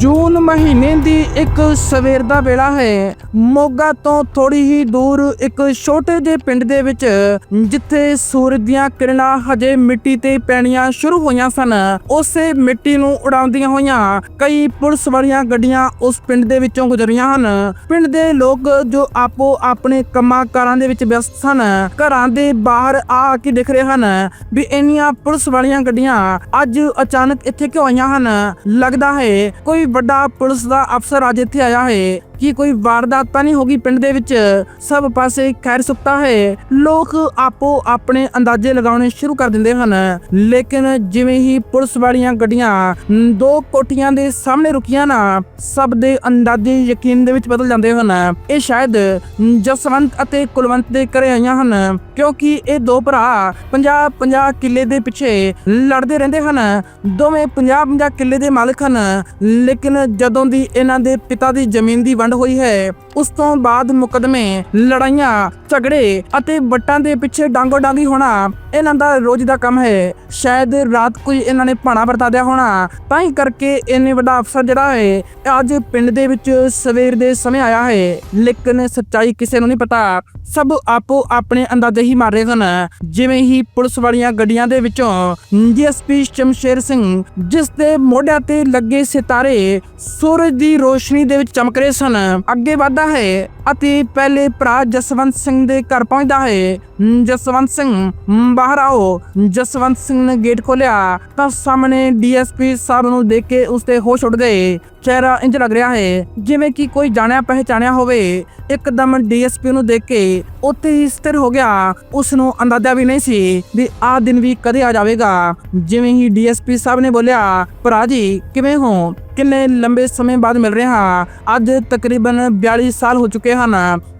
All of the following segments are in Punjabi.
ਜੂਨ ਮਹੀਨੇ ਦੀ ਇੱਕ ਸਵੇਰ ਦਾ ਵੇਲਾ ਹੈ। ਮੋਗਾ ਤੋਂ ਥੋੜੀ ਹੀ ਦੂਰ ਇੱਕ ਛੋਟੇ ਜਿਹੇ ਪਿੰਡ ਦੇ ਵਿੱਚ, ਜਿੱਥੇ ਸੂਰਜ ਦੀਆਂ ਕਿਰਨਾਂ ਹਜੇ ਮਿੱਟੀ ਤੇ ਪੈਣੀਆਂ ਸ਼ੁਰੂ ਹੋਈਆਂ ਸਨ। ਉਸੇ ਮਿੱਟੀ ਨੂੰ ਉਡਾਉਂਦੀਆਂ ਹੋਈਆਂ ਕਈ ਪੁਲਿਸ ਵਾਲੀਆਂ ਗੱਡੀਆਂ ਉਸ ਪਿੰਡ ਦੇ ਵਿੱਚੋਂ ਗੁਜ਼ਰੀਆਂ ਹਨ। ਪਿੰਡ ਦੇ ਲੋਕ ਜੋ ਆਪੋ ਆਪਣੇ ਕੰਮਾਂ ਕਾਰਾਂ ਦੇ ਵਿੱਚ ਵਿਅਸਤ ਸਨ, ਘਰਾਂ ਦੇ ਬਾਹਰ ਆ ਕੇ ਦਿਖ ਰਹੇ ਹਨ ਵੀ ਇੰਨੀਆਂ ਪੁਲਿਸ ਵਾਲੀਆਂ ਗੱਡੀਆਂ ਅੱਜ ਅਚਾਨਕ ਇੱਥੇ ਕਿਉਂ ਆਈਆਂ ਹਨ। ਲੱਗਦਾ ਹੈ ਕੋਈ ਵੱਡਾ ਪੁਲਿਸ ਦਾ ਅਫਸਰ ਅੱਜ ਇੱਥੇ ਆਇਆ ਹੈ। ਕਿ ਕੋਈ ਵਾਰਦਾਤ ਤਾਂ ਨਹੀਂ ਹੋਗੀ ਪਿੰਡ ਦੇ ਵਿੱਚ? ਸਭ ਪਾਸੇ ਖੈਰ ਸੁੱਤਾ ਹੈ। ਲੋਕ ਆਪੋ ਆਪਣੇ ਅੰਦਾਜ਼ੇ ਲਗਾਉਣੇ ਸ਼ੁਰੂ ਕਰ ਦਿੰਦੇ ਹਨ। ਲੇਕਿਨ ਜਿਵੇਂ ਹੀ ਪੁਲਿਸ ਵਾਲੀਆਂ ਗੱਡੀਆਂ ਦੋ ਕੋਠੀਆਂ ਦੇ ਸਾਹਮਣੇ ਰੁਕੀਆਂ ਨਾ, ਸਭ ਦੇ ਅੰਦਾਜ਼ੇ ਯਕੀਨ ਦੇ ਵਿੱਚ ਬਦਲ ਜਾਂਦੇ ਹਨ। ਇਹ ਸ਼ਾਇਦ ਜਸਵੰਤ ਅਤੇ ਕੁਲਵੰਤ ਦੇ ਘਰੇ ਆਈਆਂ ਹਨ, ਕਿਉਂਕਿ ਇਹ ਦੋ ਭਰਾ 50 50 ਕਿੱਲੇ ਦੇ ਪਿੱਛੇ ਲੜਦੇ ਰਹਿੰਦੇ ਹਨ। ਦੋਵੇਂ 50 50 ਕਿੱਲੇ ਦੇ ਮਾਲਕ ਹਨ ਲੇਕਿਨ ਜਦੋਂ ਦੀ ਇਹਨਾਂ ਦੇ ਪਿਤਾ ਦੀ ਜ਼ਮੀਨ ਦੀ ਵੰਡ ਹੋਈ ਹੈ, ਉਸ ਤੋਂ ਬਾਅਦ ਮੁਕਦਮੇ, ਲੜਾਈਆਂ, ਝਗੜੇ ਅਤੇ ਵੱਟਾਂ ਦੇ ਪਿੱਛੇ ਡਾਂਗੋ ਡਾਂਗੀ ਹੋਣਾ ਇਹਨਾਂ ਦਾ ਰੋਜ਼ ਦਾ ਕੰਮ ਹੈ। ਸ਼ਾਇਦ ਰਾਤ ਕੋਈ ਇਹਨਾਂ ਨੇ ਭਾਣਾ ਵਰਤਾ ਦਿਆ ਹੋਣਾ। ਤਾਂ ਹੀ ਕਰਕੇ ਇੰਨੇ ਵੱਡਾ ਅਫਸਰ ਜਿਹੜਾ ਹੈ, ਅੱਜ ਪਿੰਡ ਦੇ ਵਿੱਚ ਸਵੇਰ ਦੇ ਸਮੇਂ ਆਇਆ ਹੈ। ਲੇਕਿਨ ਸੱਚਾਈ ਕਿਸੇ ਨੂੰ ਨਹੀਂ ਪਤਾ। ਸਭ ਆਪੋ ਆਪਣੇ ਅੰਦਾਜ਼ੇ ਹੀ ਮਾਰ ਰਹੇ ਹਨ ਜਿਵੇਂ ਹੀ ਪੁਲਿਸ ਵਾਲੀਆਂ ਗੱਡੀਆਂ ਦੇ ਵਿੱਚੋਂ ਡੀਐਸਪੀ ਸ਼ਮਸ਼ੇਰ ਸਿੰਘ, ਜਿਸ ਦੇ ਮੋਢਿਆਂ ਤੇ ਲੱਗੇ ਸਿਤਾਰੇ ਸੂਰਜ ਦੀ ਰੋਸ਼ਨੀ ਦੇ ਵਿੱਚ ਚਮਕ ਰਹੇ ਸਨ, ਅੱਗੇ ਵਧਦਾ ਹੈ ਅਤੇ ਪਹਿਲੇ ਭਰਾ ਜਸਵੰਤ ਸਿੰਘ ਦੇ ਘਰ ਪਹੁੰਚਦਾ ਹੈ। ਜਸਵੰਤ ਸਿੰਘ ਬਾਹਰ ਆਓ ਜਸਵੰਤ ਸਿੰਘ ਨੇ ਗੇਟ ਖੋਲਿਆ ਤਾਂ ਸਾਹਮਣੇ ਡੀਐਸਪੀ ਸਾਹਿਬ ਨੂੰ ਦੇਖ ਕੇ ਉਸਦੇ ਹੋਸ਼ ਉੱਡ ਗਏ ਚਿਹਰਾ ਇੰਜ ਲੱਗ ਰਿਹਾ ਹੈ ਜਿਵੇਂ ਕਿ ਕੋਈ ਜਾਣਿਆ ਪਹਿਚਾਣਿਆ ਹੋਵੇ ਇੱਕਦਮ ਡੀਐਸਪੀ ਨੂੰ ਦੇਖ ਕੇ ਉੱਥੇ ਹੀ ਸਥਿਰ ਹੋ ਗਿਆ ਉਸ ਨੂੰ ਅੰਦਾਜ਼ਾ ਵੀ ਨਹੀਂ ਸੀ ਵੀ ਆਹ ਦਿਨ ਵੀ ਕਦੇ ਆ ਜਾਵੇਗਾ ਜਿਵੇਂ ਹੀ ਡੀਐਸਪੀ ਸਾਹਿਬ ਨੇ ਬੋਲਿਆ ਭਰਾ ਜੀ ਕਿਵੇਂ ਹੋ ਕਿੰਨੇ ਲੰਬੇ ਸਮੇਂ ਬਾਅਦ ਮਿਲ ਰਹੇ ਹਾਂ। ਅੱਜ ਤਕਰੀਬਨ 42 ਸਾਲ ਹੋ ਚੁੱਕੇ ਹਨ।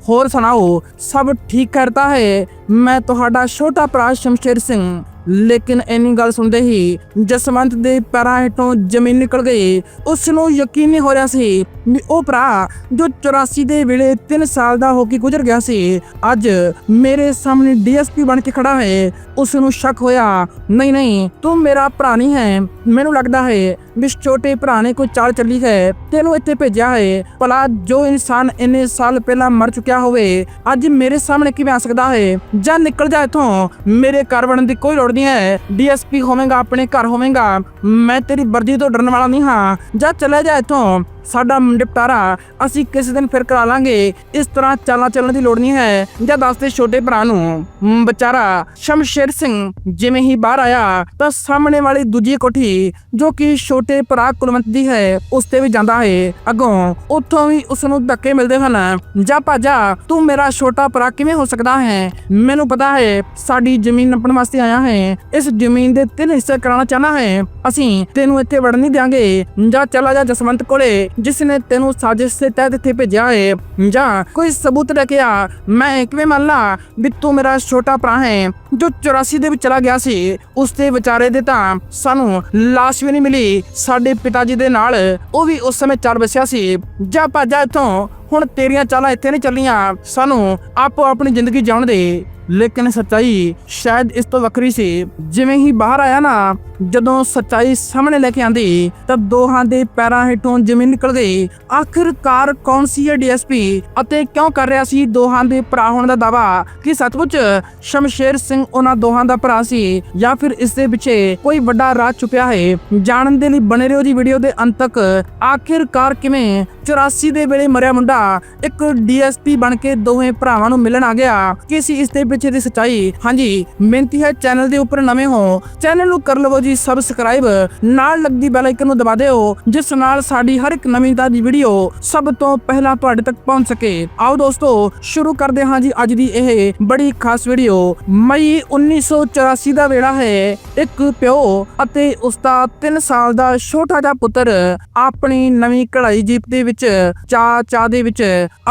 ਹੋਰ ਸੁਣਾਓ, ਸਭ ਠੀਕ ਕਰਤਾ ਹੈ? ਮੈਂ ਤੁਹਾਡਾ ਛੋਟਾ ਭਰਾ ਸ਼ਮਸ਼ੇਰ ਸਿੰਘ। ਲੇਕਿਨ ਇੰਨੀ ਗੱਲ ਸੁਣਦੇ ਹੀ ਜਸਵੰਤ ਦੇ ਪੈਰਾਂ ਹੇਠੋਂ ਜ਼ਮੀਨ ਨਿਕਲ ਗਈ। ਉਸ ਨੂੰ ਯਕੀਨ ਨਹੀਂ ਹੋ ਰਿਹਾ ਸੀ ਵੀ ਉਹ ਭਰਾ ਜੋ 84 ਦੇ ਵੇਲੇ 3 ਸਾਲ ਦਾ ਹੋ ਕੇ ਗੁਜ਼ਰ ਗਿਆ ਸੀ, ਅੱਜ ਮੇਰੇ ਸਾਹਮਣੇ ਡੀਐਸਪੀ ਬਣ ਕੇ ਖੜਾ ਹੈ। ਉਸ ਨੂੰ ਸ਼ੱਕ ਹੋਇਆ, ਨਹੀਂ ਨਹੀਂ, ਤੂੰ ਮੇਰਾ ਭਰਾ ਨਹੀਂ ਹੈ। ਮੈਨੂੰ ਲੱਗਦਾ ਹੈ ਵੀ ਛੋਟੇ ਭਰਾ ਨੇ ਕੋਈ ਚਾਲ ਚੱਲੀ ਹੈ। ਤੈਨੂੰ ਇੱਥੇ ਭੇਜਿਆ ਹੈ। ਭਲਾ ਜੋ ਇਨਸਾਨ ਇੰਨੇ ਸਾਲ ਪਹਿਲਾਂ ਮਰ ਚੁੱਕਿਆ ਹੋਵੇ, ਅੱਜ ਮੇਰੇ ਸਾਹਮਣੇ ਕਿਵੇਂ ਆ ਸਕਦਾ ਹੈ? ਜਾਂ ਨਿਕਲ ਜਾ ਇੱਥੋਂ। ਮੇਰੇ ਘਰ ਵੜਨ ਦੀ ਕੋਈ ਲੋੜ ਨਹੀਂ ਹੈ। ਡੀਐਸਪੀ ਹੋਵੇਂਗਾ ਆਪਣੇ ਘਰ ਹੋਵੇਂਗਾ। ਮੈਂ ਤੇਰੀ ਵਰਦੀ ਤੋਂ ਡਰਨ ਵਾਲਾ ਨਹੀਂ ਹਾਂ। ਜਾ ਚਲੇ ਜਾ ਇੱਥੋਂ। ਸਾਡਾ ਨਿਪਟਾਰਾ ਅਸੀਂ ਕਿਸੇ ਦਿਨ ਫਿਰ ਕਰਾ ਲਾਂਗੇ। ਇਸ ਤਰ੍ਹਾਂ ਚਾਲਾਂ ਚੱਲਣ ਦੀ ਲੋੜ ਨਹੀਂ ਹੈ। ਜਾਂ ਦੱਸਦੇ ਛੋਟੇ ਭਰਾ ਨੂੰ। ਹਮ, ਵਿਚਾਰਾ ਸ਼ਮਸ਼ੇਰ ਸਿੰਘ ਜਿਵੇਂ ਹੀ ਬਾਹਰ ਆਇਆ ਤਾਂ ਸਾਹਮਣੇ ਵਾਲੀ ਦੂਜੀ ਕੋਠੀ ਜੋ ਕਿ ਛੋਟੇ ਭਰਾ ਕੁਲਵੰਤ ਦੀ ਹੈ ਉਸ ਤੇ ਵੀ ਜਾਂਦਾ ਹੈ। ਅੱਗੋਂ ਉੱਥੋਂ ਵੀ ਉਸ ਨੂੰ ਧੱਕੇ ਮਿਲਦੇ ਹਨ। ਜਾ ਭਾਜਾ ਤੂੰ ਮੇਰਾ ਛੋਟਾ ਭਰਾ ਕਿਵੇਂ ਹੋ ਸਕਦਾ ਹੈ? ਮੈਨੂੰ ਪਤਾ ਹੈ ਸਾਡੀ ਜ਼ਮੀਨ ਨੱਪਣ ਵਾਸਤੇ ਆਇਆ ਹੈ। ਇਸ ਜ਼ਮੀਨ ਦੇ ਤਿੰਨ ਹਿੱਸੇ ਕਰਾਉਣਾ ਚਾਹਨਾ ਹੈ। ਅਸੀਂ ਤੈਨੂੰ ਇੱਥੇ ਵੜਨ ਨਹੀਂ ਦਿਆਂਗੇ। ਜਾ ਚਲਾ ਜਾ ਜਸਵੰਤ ਕੋਲੇ, ਜਿਸ ਨੇ ਤੈਨੂੰ ਸਾਜ਼ਿਸ਼ ਦੇ ਤਹਿਤ ਇੱਥੇ ਭੇਜਿਆ ਹੈ। ਜਾਂ, ਕੋਈ ਸਬੂਤ ਲੈ ਕੇ ਆ। ਮੈਂ ਕਿਵੇਂ ਮੰਨ ਲਾਂ ਵੀ ਤੂੰ ਮੇਰਾ ਛੋਟਾ ਭਰਾ ਹੈ, ਜੋ 84 ਦੇ ਵਿੱਚ ਚਲਾ ਗਿਆ ਸੀ। ਉਸ ਦੇ ਵਿਚਾਰੇ ਦੇ ਤਾਂ ਸਾਨੂੰ ਲਾਸ਼ ਵੀ ਨਹੀਂ ਮਿਲੀ। ਸਾਡੇ ਪਿਤਾ ਜੀ ਦੇ ਨਾਲ ਉਹ ਵੀ ਉਸ ਸਮੇਂ ਚੱਲ ਬਸਿਆ ਸੀ। ਜਾ ਭਾਜਾ ਇੱਥੋਂ। ਹੁਣ ਤੇਰੀਆਂ ਚਾਲਾਂ ਇੱਥੇ ਨਹੀਂ ਚੱਲੀਆਂ ਸਾਨੂੰ ਆਪੋ ਆਪਣੀ ਜ਼ਿੰਦਗੀ ਜਿਉਣ ਦੇ। ਲੇਕਿਨ ਸੱਚਾਈ ਸ਼ਾਇਦ ਇਸ ਤੋਂ ਵੱਖਰੀ ਸੀ। ਜਿਵੇਂ ਹੀ ਬਾਹਰ ਆਇਆ ਨਾ, ਜਦੋਂ ਸੱਚਾਈ ਸਾਹਮਣੇ ਲੈ ਕੇ ਆਂਦੀ, ਤਾਂ ਦੋਹਾਂ ਦੇ ਪੈਰਾਂ ਹੇਠੋਂ ਜ਼ਮੀਨ ਨਿਕਲ ਗਈ। ਆਖਿਰਕਾਰ ਕੌਣ ਸੀ ਇਹ ਡੀਐਸਪੀ ਅਤੇ ਕਿਉਂ ਕਰ ਰਿਹਾ ਸੀ ਦੋਹਾਂ ਦੇ ਭਰਾ ਹੋਣ ਦਾ ਦਾਵਾ ਕਿ ਸੱਚਮੁੱਚ ਸ਼ਮਸ਼ੇਰ ਸਿੰਘ ਉਹਨਾਂ ਦੋਹਾਂ ਦਾ ਭਰਾ ਸੀ ਜਾਂ ਫਿਰ ਇਸ ਦੇ ਪਿੱਛੇ ਕੋਈ ਵੱਡਾ ਰਾਜ ਛੁਪਿਆ ਹੈ? ਜਾਣਨ ਦੇ ਲਈ ਬਣੇ ਰਹੋ ਜੀ ਵੀਡੀਓ ਦੇ ਅੰਤ ਤੱਕ। ਆਖਿਰਕਾਰ ਕਿਵੇਂ 84 ਦੇ ਵੇਲੇ ਮਰਿਆ ਮੁੰਡਾ ਇੱਕ ਡੀਐਸਪੀ ਬਣ ਕੇ ਦੋਵੇਂ ਭਰਾਵਾਂ ਨੂੰ ਮਿਲਣ ਆ ਗਿਆ? ਕਿ ਸੀ ਇਸ ਦੇ ਪਿੱਛੇ ਦੀ ਸੱਚਾਈ। ਹਾਂਜੀ, ਬੇਨਤੀ ਹੈ, ਚੈਨਲ ਦੇ ਉੱਪਰ ਨਵੇਂ ਹੋ, ਚੈਨਲ ਨੂੰ ਕਰ ਲਵੋ ਜੀ ਸਬਸਕ੍ਰਾਈਬ ਨਾਲ ਲੱਗਦੀ ਬੈਲ ਆਈਕਨ ਨੂੰ ਦਬਾ ਦਿਓ, ਜਿਸ ਨਾਲ ਸਾਡੀ ਹਰ ਇੱਕ ਨਵੀਂ ਤਾਜ਼ੀ ਵੀਡੀਓ ਸਭ ਤੋਂ ਪਹਿਲਾਂ ਤੁਹਾਡੇ ਤੱਕ ਪਹੁੰਚ ਸਕੇ। ਆਓ ਦੋਸਤੋ, ਸ਼ੁਰੂ ਕਰਦੇ ਹਾਂ ਜੀ ਅੱਜ ਦੀ ਇਹ ਬੜੀ ਖਾਸ ਵੀਡੀਓ ਮਈ 1984 ਦਾ ਵੇਲਾ ਹੈ। ਇੱਕ ਪਿਓ ਅਤੇ ਉਸ ਦਾ 3 ਸਾਲ ਦਾ ਛੋਟਾ ਜਿਹਾ ਪੁੱਤਰ ਆਪਣੀ ਨਵੀਂ ਕਢਾਈ ਜੀਪ ਦੇ ਵਿੱਚ ਚਾ ਚਾ ਦੇ ਵਿੱਚ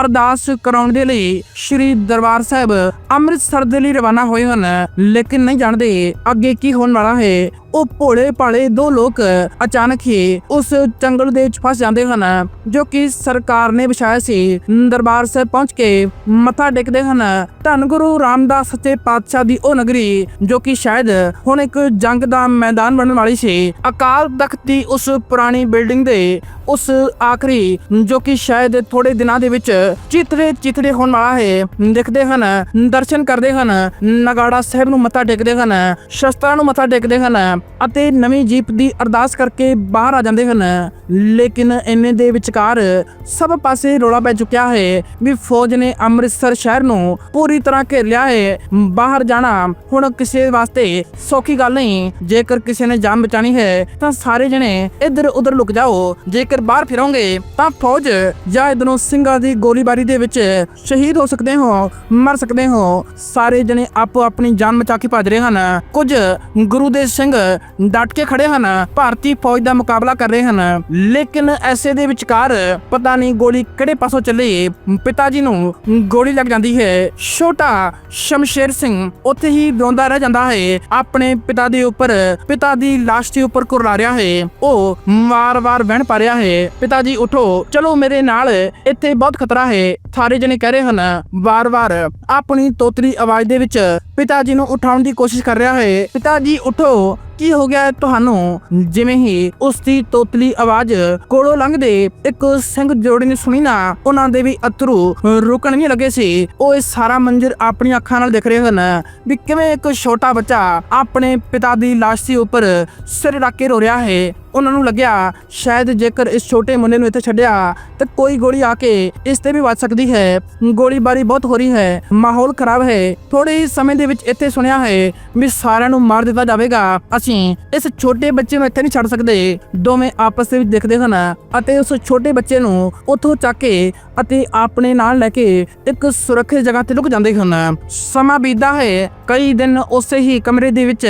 ਅਰਦਾਸ ਕਰਾਉਣ ਦੇ ਲਈ ਸ਼੍ਰੀ ਦਰਬਾਰ ਸਾਹਿਬ ਅੰਮ੍ਰਿਤਸਰ ਦੇ ਲਈ ਰਵਾਨਾ ਹੋਏ ਹਨ। ਲੇਕਿਨ ਨਹੀਂ ਜਾਣਦੇ ਅੱਗੇ ਕੀ ਹੋਣ ਵਾਲਾ ਹੈ। ਉਹ ਭੋਲੇ ਭਾਲੇ ਦੋ ਲੋਕ ਅਚਾਨਕ ਹੀ ਉਸ ਜੰਗਲ ਦੇ ਵਿੱਚ ਫਸ ਜਾਂਦੇ ਹਨ, ਜੋ ਕਿ ਸਰਕਾਰ ਨੇ ਵਿਛਾਇਆ ਸੀ। ਦਰਬਾਰ ਸਾਹਿਬ ਪਹੁੰਚ ਕੇ ਮੱਥਾ ਟੇਕਦੇ ਹਨ। ਧੰਨ ਗੁਰੂ ਰਾਮਦਾਸ ਸੱਚੇ ਪਾਤਸ਼ਾਹ ਦੀ ਉਹ ਨਗਰੀ, ਜੋ ਕਿ ਸ਼ਾਇਦ ਹੁਣ ਇੱਕ ਜੰਗ ਦਾ ਮੈਦਾਨ ਬਣਨ ਵਾਲੀ ਸੀ। ਅਕਾਲ ਤਖਤ ਦੀ ਉਸ ਪੁਰਾਣੀ ਬਿਲਡਿੰਗ ਦੇ ਉਸ ਆਖਰੀ, ਜੋ ਕਿ ਸ਼ਾਇਦ ਥੋੜੇ ਦਿਨਾਂ ਦੇ ਵਿੱਚ ਚਿਤਰੇ ਚਿਤਰੇ ਹੋਣ ਵਾਲਾ ਹੈ, ਦੇਖਦੇ ਹਨ, ਦਰਸ਼ਨ ਕਰਦੇ ਹਨ। ਨਗਾੜਾ ਸਾਹਿਬ ਨੂੰ ਮੱਥਾ ਟੇਕਦੇ ਹਨ, ਸ਼ਸਤਰਾਂ ਨੂੰ ਮੱਥਾ ਟੇਕਦੇ ਹਨ। ਅਤੇ ਨਵੀਂ ਜੀਪ ਦੀ ਅਰਦਾਸ ਕਰਕੇ ਬਾਹਰ ਆ ਜਾਂਦੇ ਹਨ। ਲੇਕਿਨ ਇੰਨੇ ਦੇ ਵਿਚਕਾਰ ਸਭ ਪਾਸੇ ਰੋਲਾ ਪੈ ਚੁੱਕਿਆ ਹੈ ਵੀ ਫੌਜ ਨੇ ਅੰਮ੍ਰਿਤਸਰ ਸ਼ਹਿਰ ਨੂੰ ਪੂਰੀ ਤਰ੍ਹਾਂ ਘੇਰ ਲਿਆ ਹੈ। ਬਾਹਰ ਜਾਣਾ ਹੁਣ ਕਿਸੇ ਵਾਸਤੇ ਸੌਖੀ ਗੱਲ ਨਹੀਂ। ਜੇਕਰ ਕਿਸੇ ਨੇ ਜਾਨ ਬਚਾਣੀ ਹੈ, ਤਾਂ ਸਾਰੇ ਜਣੇ ਇੱਧਰ ਉੱਧਰ ਲੁਕ ਜਾਓ। ਜੇਕਰ ਬਾਹਰ ਫਿਰੋਗੇ, ਤਾਂ ਫੌਜ ਜਾਂ ਇਧਰੋਂ ਸਿੰਘਾਂ ਦੀ ਗੋਲੀਬਾਰੀ ਦੇ ਵਿੱਚ ਸ਼ਹੀਦ ਹੋ ਸਕਦੇ ਹੋ, ਮਰ ਸਕਦੇ ਹੋ। ਸਾਰੇ ਜਣੇ ਆਪੋ ਆਪਣੀ ਜਾਨ ਬਚਾ ਕੇ ਭੱਜ ਰਹੇ ਹਨ। ਕੁਝ ਗੁਰੂ ਦੇ ਸਿੰਘ ਡਟ ਕੇ ਖੜੇ ਹਨ, ਭਾਰਤੀ ਫੌਜ ਦਾ ਮੁਕਾਬਲਾ ਕਰ ਰਹੇ ਹਨ। ਲੇਕਿਨ ਐਸੇ ਦੇ ਵਿਚਕਾਰ ਪਤਾ ਨਹੀਂ ਗੋਲੀ ਕਿਹੜੇ ਪਾਸੋਂ ਚੱਲੀ। ਪਿਤਾ ਜੀ ਨੂੰ ਗੋਲੀ ਲੱਗ ਜਾਂਦੀ ਹੈ। ਛੋਟਾ ਸ਼ਮਸ਼ੇਰ ਸਿੰਘ ਉੱਥੇ ਹੀ ਰੋਂਦਾ ਰਹਿ ਜਾਂਦਾ ਹੈ। ਆਪਣੇ ਪਿਤਾ ਦੇ ਉੱਪਰ, ਪਿਤਾ ਦੀ ਲਾਸ਼ ਦੇ ਉੱਪਰ ਕੁਰਲਾ ਰਿਹਾ ਹੈ। ਉਹ ਵਾਰ-ਵਾਰ ਵਹਿਣ ਪਾ ਰਿਹਾ ਹੈ। ਪਿਤਾ ਜੀ, ਉਠੋ। ਚਲੋ ਮੇਰੇ ਨਾਲ। ਇੱਥੇ ਬਹੁਤ ਖਤਰਾ ਹੈ। ਸਾਰੇ ਜਣੇ ਕਹਿ ਰਹੇ ਹਨ। ਵਾਰ-ਵਾਰ ਆਪਣੀ ਤੋਤਰੀ ਆਵਾਜ਼ ਦੇ ਵਿੱਚ ਪਿਤਾ ਜੀ ਨੂੰ ਉਠਾਉਣ ਦੀ ਕੋਸ਼ਿਸ਼ ਕਰ ਰਿਹਾ ਹੈ। ਪਿਤਾ ਜੀ, ਉਠੋ। ਕੀ ਹੋ ਗਿਆ ਤੁਹਾਨੂੰ? ਜਿਵੇਂ ਹੀ ਉਸ ਦੀ ਤੋਤਲੀ ਆਵਾਜ਼ ਕੋਲੋਂ ਲੰਘਦੇ ਇੱਕ ਸਿੰਘ ਜੋੜੀ ਨੇ ਸੁਣੀ ਨਾ, ਉਹਨਾਂ ਦੇ ਵੀ ਅਥਰੂ ਰੁਕਣ ਨਹੀਂ ਲੱਗੇ ਸੀ। ਉਹ ਇਹ ਸਾਰਾ ਮੰਜ਼ਰ ਆਪਣੀਆਂ ਅੱਖਾਂ ਨਾਲ ਦੇਖ ਰਹੇ ਹਨ ਵੀ ਕਿਵੇਂ ਇੱਕ ਛੋਟਾ ਬੱਚਾ ਆਪਣੇ ਪਿਤਾ ਦੀ ਲਾਸ਼ ਦੇ ਉੱਪਰ ਸਿਰ ਰੱਖ ਕੇ ਰੋ ਰਿਹਾ ਹੈ। ਉਹਨਾਂ ਨੂੰ ਲੱਗਿਆ, ਸ਼ਾਇਦ ਜੇਕਰ ਇਸ ਛੋਟੇ ਮੁੰਡੇ ਨੂੰ ਇੱਥੇ ਛੱਡਿਆ, ਤਾਂ ਕੋਈ ਗੋਲੀ ਆ ਕੇ ਇਸ ਤੇ ਵੀ ਵੱਜ ਸਕਦੀ ਹੈ। ਗੋਲੀਬਾਰੀ ਬਹੁਤ ਹੋ ਰਹੀ ਹੈ, ਮਾਹੌਲ ਖਰਾਬ ਹੈ। ਥੋੜੇ ਹੀ ਸਮੇਂ ਦੇ ਵਿੱਚ ਇੱਥੇ ਸੁਣਿਆ ਹੈ ਵੀ ਸਾਰਿਆਂ ਨੂੰ ਮਾਰ ਦਿੱਤਾ ਜਾਵੇਗਾ। ਅਸੀਂ ਇਸ ਛੋਟੇ ਬੱਚੇ ਨੂੰ ਇੱਥੇ ਨਹੀਂ ਛੱਡ ਸਕਦੇ। ਦੋਵੇਂ ਆਪਸ ਦੇ ਵਿੱਚ ਦੇਖਦੇ ਹਨ ਅਤੇ ਉਸ ਛੋਟੇ ਬੱਚੇ ਨੂੰ ਉੱਥੋਂ ਚੱਕ ਕੇ ਅਤੇ ਆਪਣੇ ਨਾਲ ਲੈ ਕੇ ਇੱਕ ਸੁਰੱਖਿਅਤ ਜਗ੍ਹਾ ਤੇ ਲੁਕ ਜਾਂਦੇ ਹਨ। ਸਮਾਂ ਬੀਤਦਾ ਹੈ, ਕਈ ਦਿਨ ਉਸੇ ਹੀ ਕਮਰੇ ਦੇ ਵਿੱਚ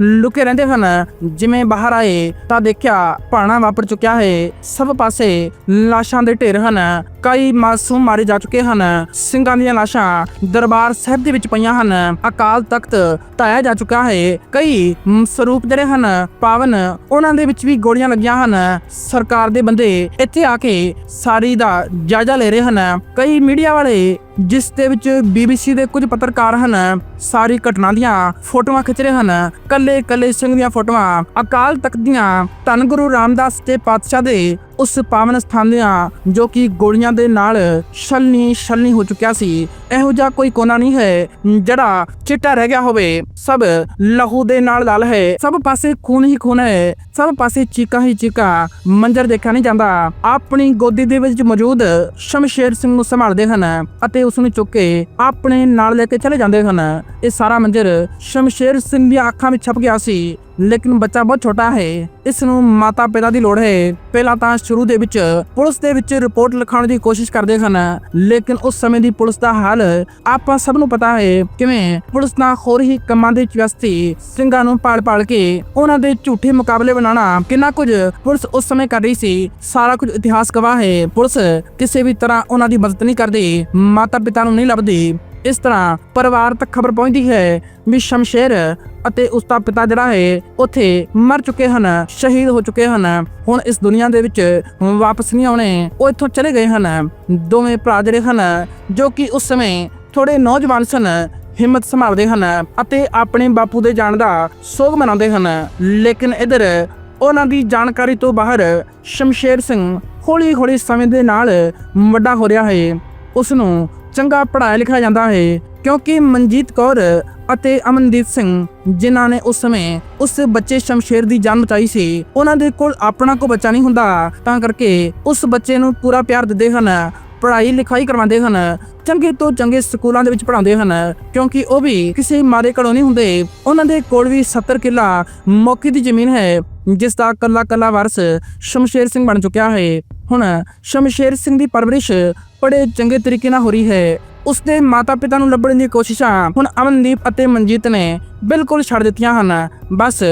ਲੁਕੇ ਰਹਿੰਦੇ ਹਨ। ਜਿਵੇਂ ਬਾਹਰ ਆਏ ਤਾਂ ਦੇਖਿਆ ਪਾਣਾ ਵਾਪਰ ਚੁੱਕਿਆ ਹੈ। ਸਭ ਪਾਸੇ ਲਾਸ਼ਾਂ ਦੇ ਢੇਰ ਹਨ। ਕਈ ਮਾਸੂਮ ਮਾਰੇ ਜਾ ਚੁੱਕੇ ਹਨ। ਸਿੰਘਾਂ ਦੀਆਂ ਲਾਸ਼ਾਂ ਦਰਬਾਰ ਸਾਹਿਬ ਦੇ ਵਿੱਚ ਪਈਆਂ ਹਨ। ਅਕਾਲ ਤਖਤ ਢਾਇਆ ਜਾ ਚੁੱਕਾ ਹੈ। ਕਈ ਸਰੂਪ ਜਿਹੜੇ ਹਨ, ਪਾਵਨ, ਉਹਨਾਂ ਦੇ ਵਿੱਚ ਵੀ ਗੋਲੀਆਂ ਲੱਗੀਆਂ ਹਨ। ਸਰਕਾਰ ਦੇ ਬੰਦੇ ਇੱਥੇ ਆ ਕੇ ਸਾਰੀ ਦਾ ਜਾਇਜ਼ਾ ਲੈ ਰਹੇ ਹਨ। ਕਈ ਮੀਡੀਆ ਵਾਲੇ ਜਿਸ ਦੇ ਵਿੱਚ BBC ਦੇ ਕੁਝ ਪੱਤਰਕਾਰ ਹਨ, ਸਾਰੀ ਘਟਨਾ ਦੀਆਂ ਫੋਟੋਆਂ ਖਿੱਚ ਰਹੇ ਹਨ। ਕੱਲੇ ਕੱਲੇ ਸਿੰਘ ਦੀਆਂ ਫੋਟੋਆਂ, ਅਕਾਲ ਤਖਤ ਦੀਆਂ ਧੰਨ ਗੁਰੂ ਰਾਮਦਾਸ ਤੇ ਪਾਤਸ਼ਾਹ ਦੇ ਉਸ ਪਾਵਨ ਸਥਾਨ ਦੀਆਂ, ਜੋ ਕਿ ਗੋਲੀਆਂ ਦੇ ਨਾਲ ਛਲਨੀ ਛਲਨੀ ਹੋ ਚੁੱਕਿਆ ਸੀ। ਇਹੋ ਜਿਹਾ ਕੋਈ ਕੋਨਾ ਨਹੀਂ ਹੈ, ਜਿਹੜਾ ਚਿੱਟਾ ਰਹਿ ਗਿਆ ਹੋਵੇ। ਸਭ ਲਹੂ ਦੇ ਨਾਲ ਲਾਲ ਹੈ। ਸਭ ਪਾਸੇ ਖੂਨ ਹੀ ਖੂਨ ਹੈ। ਸਭ ਪਾਸੇ ਚੀਕਾਂ ਹੀ ਚੀਕਾਂ। ਮੰਜ਼ਰ ਦੇਖਿਆ ਨਹੀਂ ਜਾਂਦਾ। ਆਪਣੀ ਗੋਦੀ ਦੇ ਵਿੱਚ ਮੌਜੂਦ ਸ਼ਮਸ਼ੇਰ ਸਿੰਘ ਨੂੰ ਸੰਭਾਲਦੇ ਹਨ ਅਤੇ ਉਸ ਨੂੰ ਚੁੱਕ ਕੇ ਆਪਣੇ ਨਾਲ ਲੈ ਕੇ ਚਲੇ ਜਾਂਦੇ ਹਨ। ਇਹ ਸਾਰਾ ਮੰਜ਼ਰ ਸ਼ਮਸ਼ੇਰ ਸਿੰਘ ਦੀਆਂ ਅੱਖਾਂ ਵਿੱਚ ਛਪ ਗਿਆ ਸੀ। ਲੇਕਿਨ ਬੱਚਾ ਬਹੁਤ ਛੋਟਾ ਹੈ। ਇਸ ਨੂੰ ਮਾਤਾ ਪਿਤਾ ਦੀ ਲੋੜ ਹੈ। ਪਹਿਲਾਂ ਤਾਂ ਸ਼ੁਰੂ ਦੇ ਵਿੱਚ ਪੁਲਿਸ ਦੇ ਵਿੱਚ ਰਿਪੋਰਟ ਲਿਖਾਉਣ ਦੀ ਕੋਸ਼ਿਸ਼ ਕਰਦੇ ਹਨ ਲੇਕਿਨ ਉਸ ਸਮੇਂ ਦੀ ਪੁਲਿਸ ਦਾ ਹਾਲ ਆਪਾਂ ਸਭ ਨੂੰ ਪਤਾ ਹੈ ਕਿਵੇਂ ਪੁਲਿਸ ਨਾਲ ਹੋਰ ਹੀ ਕੰਮਾਂ ਦੇ ਵਿੱਚ ਸਿੰਘਾਂ ਨੂੰ ਪਾਲ-ਪਾਲ ਕੇ ਉਹਨਾਂ ਦੇ ਝੂਠੇ ਮੁਕਾਬਲੇ ਬਣਾਉਣਾ ਕਿੰਨਾ ਕੁਝ ਪੁਲਿਸ ਉਸ ਸਮੇਂ ਕਰ ਰਹੀ ਸੀ। ਸਾਰਾ ਕੁਝ ਇਤਿਹਾਸ ਗਵਾਹ ਹੈ। ਪੁਲਿਸ ਕਿਸੇ ਵੀ ਤਰ੍ਹਾਂ ਉਹਨਾਂ ਦੀ ਮਦਦ ਨਹੀਂ ਕਰਦੀ। ਮਾਤਾ ਪਿਤਾ ਨੂੰ ਨਹੀਂ ਲੱਭਦੀ। ਇਸ ਤਰ੍ਹਾਂ ਪਰਿਵਾਰ ਤੱਕ ਖਬਰ ਪਹੁੰਚਦੀ ਹੈ ਵੀ ਸ਼ਮਸ਼ੇਰ ਅਤੇ ਉਸ ਦਾ ਪਿਤਾ ਜਿਹੜਾ ਹੈ, ਉੱਥੇ ਮਰ ਚੁੱਕੇ ਹਨ, ਸ਼ਹੀਦ ਹੋ ਚੁੱਕੇ ਹਨ। ਹੁਣ ਇਸ ਦੁਨੀਆ ਦੇ ਵਿੱਚ ਵਾਪਸ ਨਹੀਂ ਆਉਣੇ, ਉਹ ਇੱਥੋਂ ਚਲੇ ਗਏ ਹਨ। ਦੋਵੇਂ ਭਰਾ ਜਿਹੜੇ ਹਨ, ਜੋ ਕਿ ਉਸ ਸਮੇਂ ਥੋੜੇ ਨੌਜਵਾਨ ਸਨ, ਹਿੰਮਤ ਸੰਭਾਲਦੇ ਹਨ ਅਤੇ ਆਪਣੇ ਬਾਪੂ ਦੇ ਜਾਣ ਦਾ ਸੋਗ ਮਨਾਉਂਦੇ ਹਨ। ਲੇਕਿਨ ਇਧਰ ਉਹਨਾਂ ਦੀ ਜਾਣਕਾਰੀ ਤੋਂ ਬਾਹਰ ਸ਼ਮਸ਼ੇਰ ਸਿੰਘ ਹੌਲੀ-ਹੌਲੀ ਸਮੇਂ ਦੇ ਨਾਲ ਵੱਡਾ ਹੋ ਰਿਹਾ ਹੈ। ਉਸ ਨੂੰ ਚੰਗਾ ਪੜ੍ਹਾਇਆ ਲਿਖਿਆ ਜਾਂਦਾ ਹੈ, ਕਿਉਂਕਿ ਮਨਜੀਤ ਕੌਰ ਅਤੇ ਅਮਨਦੀਪ ਸਿੰਘ, ਜਿਨ੍ਹਾਂ ਨੇ ਉਸ ਸਮੇਂ ਉਸ ਬੱਚੇ ਸ਼ਮਸ਼ੇਰ ਦੀ ਜਾਨ ਬਚਾਈ ਸੀ, ਉਹਨਾਂ ਦੇ ਕੋਲ ਆਪਣਾ ਕੋ ਬੱਚਾ ਨਹੀਂ ਹੁੰਦਾ। ਤਾਂ ਕਰਕੇ ਉਸ ਬੱਚੇ ਨੂੰ ਪੂਰਾ ਪਿਆਰ ਦਿੰਦੇ ਹਨ ਪੜ੍ਹਾਈ ਲਿਖਾਈ ਕਰਵਾਉਂਦੇ ਹਨ। ਚੰਗੇ ਤੋਂ ਚੰਗੇ ਸਕੂਲਾਂ ਦੇ ਵਿੱਚ ਪੜ੍ਹਾਉਂਦੇ ਹਨ, ਕਿਉਂਕਿ ਉਹ ਵੀ ਕਿਸੇ ਮਾਰੇ ਘਰੋਂ ਨਹੀਂ ਹੁੰਦੇ। ਉਹਨਾਂ ਦੇ ਕੋਲ ਵੀ 70 ਕਿੱਲਾ ਮੌਕੇ ਦੀ ਜ਼ਮੀਨ ਹੈ, ਜਿਸ ਦਾ ਕੱਲਾ ਕੱਲਾ ਵਾਰਸ ਸ਼ਮਸ਼ੇਰ ਸਿੰਘ ਬਣ ਚੁੱਕਿਆ ਹੈ। ਹੁਣ ਸ਼ਮਸ਼ੇਰ ਸਿੰਘ ਦੀ ਪਰਵਰਿਸ਼ ਬੜੇ ਚੰਗੇ ਤਰੀਕੇ ਨਾਲ ਹੋ ਰਹੀ ਹੈ। ਉਸਦੇ ਮਾਤਾ-ਪਿਤਾ ਨੂੰ ਲੱਭਣ ਦੀ ਕੋਸ਼ਿਸ਼ਾਂ ਹੁਣ ਅਮਨਦੀਪ ਅਤੇ ਮਨਜੀਤ ਨੇ ਬਿਲਕੁਲ ਛੱਡ ਦਿੱਤੀਆਂ ਹਨ। ਬਸ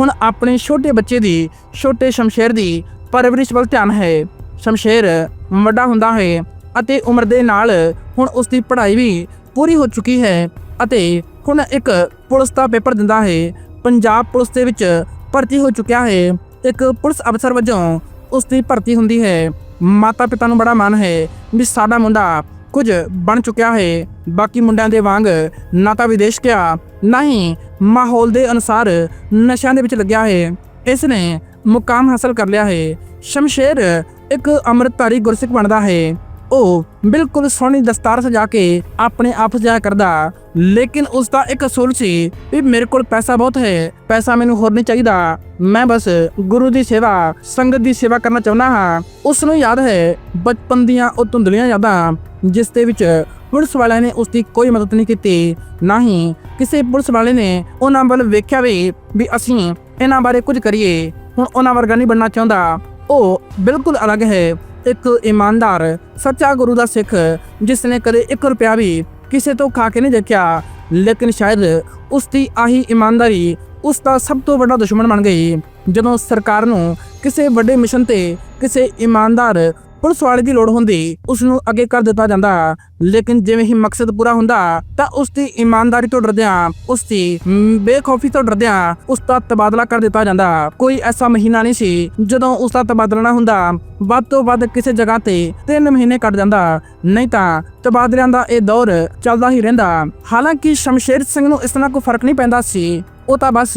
ਹੁਣ ਆਪਣੇ ਛੋਟੇ ਬੱਚੇ ਦੀ, ਛੋਟੇ ਸ਼ਮਸ਼ੇਰ ਦੀ ਪਰਵਰਿਸ਼ ਵੱਲ ਧਿਆਨ ਹੈ। ਸ਼ਮਸ਼ੇਰ ਵੱਡਾ ਹੁੰਦਾ ਹੈ। ਅਤੇ ਉਮਰ ਦੇ ਨਾਲ ਹੁਣ ਉਸ ਦੀ ਪੜ੍ਹਾਈ ਵੀ ਪੂਰੀ ਹੋ ਚੁੱਕੀ ਹੈ ਅਤੇ ਹੁਣ ਇੱਕ ਪੁਲਿਸ ਦਾ ਪੇਪਰ ਦਿੰਦਾ ਹੈ। ਪੰਜਾਬ ਪੁਲਿਸ ਦੇ ਵਿੱਚ ਭਰਤੀ ਹੋ ਚੁੱਕਿਆ ਹੈ। ਇੱਕ ਪੁਲਿਸ ਅਫਸਰ ਵਜੋਂ ਉਸ ਦੀ ਭਰਤੀ ਹੁੰਦੀ ਹੈ। ਮਾਤਾ ਪਿਤਾ ਨੂੰ ਬੜਾ ਮਾਣ ਹੈ ਵੀ ਸਾਡਾ ਮੁੰਡਾ ਕੁਝ ਬਣ ਚੁੱਕਿਆ ਹੈ। ਬਾਕੀ ਮੁੰਡਿਆਂ ਦੇ ਵਾਂਗ ਨਾ ਤਾਂ ਵਿਦੇਸ਼ ਗਿਆ, ਨਾ ਹੀ ਮਾਹੌਲ ਦੇ ਅਨੁਸਾਰ ਨਸ਼ਿਆਂ ਦੇ ਵਿੱਚ ਲੱਗਿਆ ਹੈ। ਇਸ ਨੇ ਮੁਕਾਮ ਹਾਸਲ ਕਰ ਲਿਆ ਹੈ। ਸ਼ਮਸ਼ੇਰ ਇੱਕ ਅੰਮ੍ਰਿਤਧਾਰੀ ਗੁਰਸਿੱਖ ਬਣਦਾ ਹੈ। ਉਹ ਬਿਲਕੁਲ ਸੋਹਣੀ ਦਸਤਾਰ ਸਜਾ ਕੇ ਆਪਣੇ ਆਪ ਸਜਾਇਆ ਕਰਦਾ। ਲੇਕਿਨ ਉਸ ਦਾ ਇੱਕ ਅਸੂਲ ਸੀ ਵੀ ਮੇਰੇ ਕੋਲ ਪੈਸਾ ਬਹੁਤ ਹੈ, ਪੈਸਾ ਮੈਨੂੰ ਹੋਰ ਨਹੀਂ ਚਾਹੀਦਾ। ਮੈਂ ਬਸ ਗੁਰੂ ਦੀ ਸੇਵਾ, ਸੰਗਤ ਦੀ ਸੇਵਾ ਕਰਨਾ ਚਾਹੁੰਦਾ ਹਾਂ। ਉਸ ਨੂੰ ਯਾਦ ਹੈ ਬਚਪਨ ਦੀਆਂ ਉਹ ਧੁੰਦਲੀਆਂ ਯਾਦਾਂ, ਜਿਸ ਦੇ ਵਿੱਚ ਪੁਲਿਸ ਵਾਲਿਆਂ ਨੇ ਉਸ ਦੀ ਕੋਈ ਮਦਦ ਨਹੀਂ ਕੀਤੀ, ਨਾ ਹੀ ਕਿਸੇ ਪੁਲਿਸ ਵਾਲੇ ਨੇ ਉਹਨਾਂ ਵੱਲ ਵੇਖਿਆ ਵੀ ਵੀ ਅਸੀਂ ਇਹਨਾਂ ਬਾਰੇ ਕੁਝ ਕਰੀਏ। ਹੁਣ ਉਹਨਾਂ ਵਰਗਾ ਨਹੀਂ ਬਣਨਾ ਚਾਹੁੰਦਾ। ਉਹ ਬਿਲਕੁਲ ਅਲੱਗ ਹੈ। ਇੱਕ ਇਮਾਨਦਾਰ, ਸੱਚਾ ਗੁਰੂ ਦਾ ਸਿੱਖ, ਜਿਸ ਨੇ ਕਦੇ 1 ਰੁਪਿਆ ਵੀ ਕਿਸੇ ਤੋਂ ਖਾ ਕੇ ਨਹੀਂ ਦੇਖਿਆ, ਲੇਕਿਨ ਸ਼ਾਇਦ ਉਸ ਦੀ ਆਹੀ ਇਮਾਨਦਾਰੀ ਉਸ ਦਾ ਸਭ ਤੋਂ ਵੱਡਾ ਦੁਸ਼ਮਣ ਬਣ ਗਈ। ਜਦੋਂ ਸਰਕਾਰ ਨੂੰ ਕਿਸੇ ਵੱਡੇ ਮਿਸ਼ਨ ਤੇ ਕਿਸੇ ਇਮਾਨਦਾਰ ਪੁਲਿਸ ਵਾਲੇ ਦੀ ਲੋੜ ਹੁੰਦੀ ਉਸ ਨੂੰ ਅੱਗੇ ਕਰ ਦਿੱਤਾ ਜਾਂਦਾ। ਲੇਕਿਨ ਜਿਵੇਂ ਹੀ ਮਕਸਦ ਪੂਰਾ ਹੁੰਦਾ, ਤਾਂ ਉਸ ਦੀ ਇਮਾਨਦਾਰੀ ਤੋਂ ਡਰਦਿਆਂ ਉਸ ਦੀ ਬੇਖੌਫੀ ਤੋਂ ਡਰਦਿਆਂ ਉਸ ਦਾ ਤਬਾਦਲਾ ਕਰ ਦਿੱਤਾ ਜਾਂਦਾ। ਕੋਈ ਐਸਾ ਮਹੀਨਾ ਨਹੀਂ ਸੀ, ਜਦੋਂ ਉਸ ਦਾ ਤਬਾਦਲਾ ਨਾ ਹੁੰਦਾ, ਵੱਧ ਤੋਂ ਵੱਧ ਕਿਸੇ ਜਗ੍ਹਾ ਤੇ 3 ਮਹੀਨੇ ਕੱਟ ਜਾਂਦਾ। ਨਹੀਂ ਤਾਂ ਤਬਾਦਲਿਆਂ ਦਾ ਇਹ ਦੌਰ ਚੱਲਦਾ ਹੀ ਰਹਿੰਦਾ। ਹਾਲਾਂਕਿ ਸ਼ਮਸ਼ੇਰ ਸਿੰਘ ਨੂੰ ਇਸ ਤਰ੍ਹਾਂ ਕੋਈ ਫ਼ਰਕ ਨਹੀਂ ਪੈਂਦਾ ਸੀ। ਉਹ ਤਾਂ ਬਸ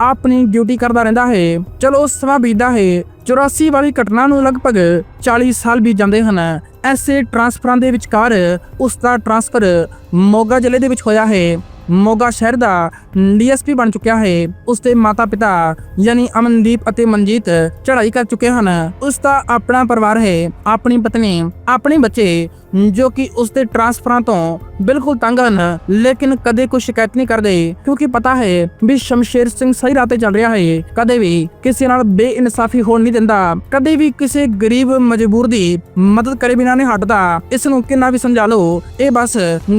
ਆਪਣੀ ਡਿਊਟੀ ਕਰਦਾ ਰਹਿੰਦਾ ਹੈ। ਚਲੋ ਸਮਾਂ ਬੀਤਦਾ ਹੈ। 84 ਵਾਲੀ ਘਟਨਾ ਨੂੰ ਲਗਭਗ 40 ਸਾਲ ਬੀਤ ਜਾਂਦੇ ਹਨ। ਐਸੇ ਟ੍ਰਾਂਸਫਰਾਂ ਦੇ ਵਿਚਕਾਰ ਉਸ ਦਾ ਟਰਾਂਸਫਰ ਮੋਗਾ ਜ਼ਿਲ੍ਹੇ ਦੇ ਵਿੱਚ ਹੋਇਆ ਹੈ। ਮੋਗਾ ਸ਼ਹਿਰ ਦਾ ਡੀਐਸਪੀ ਬਣ ਚੁੱਕਿਆ ਹੈ। ਉਸ ਦੇ ਮਾਤਾ-ਪਿਤਾ ਯਾਨੀ ਅਮਨਦੀਪ ਅਤੇ ਮਨਜੀਤ ਚੜ੍ਹਾਈ ਕਰ ਚੁੱਕੇ ਹਨ। ਉਸ ਦਾ ਆਪਣਾ ਪਰਿਵਾਰ ਹੈ, ਆਪਣੀ ਪਤਨੀ, ਆਪਣੇ ਬੱਚੇ, ਜੋ ਕਿ ਉਸ ਦੇ ਟਰਾਂਸਫਰਾਂ ਤੋਂ ਬਿਲਕੁਲ ਤੰਗ ਹਨ। ਲੇਕਿਨ ਕਦੇ ਕੋਈ ਸ਼ਿਕਾਇਤ ਨਹੀਂ ਕਰਦੇ, ਕਿਉਂਕਿ ਪਤਾ ਹੈ ਵੀ ਸ਼ਮਸ਼ੇਰ ਸਿੰਘ ਸਹੀ ਰਾਹ ਤੇ ਚੱਲ ਰਿਹਾ ਹੈ। ਕਦੇ ਵੀ ਕਿਸੇ ਨਾਲ ਬੇਇਨਸਾਫੀ ਹੋਣ ਨਹੀਂ ਦਿੰਦਾ। ਕਦੇ ਵੀ ਕਿਸੇ ਗਰੀਬ ਮਜਬੂਰ ਦੀ ਮਦਦ ਕਰੇ ਬਿਨਾਂ ਨਹੀਂ ਹਟਦਾ। ਇਸ ਨੂੰ ਕਿੰਨਾ ਵੀ ਸਮਝਾ ਲਓ, ਇਹ ਬਸ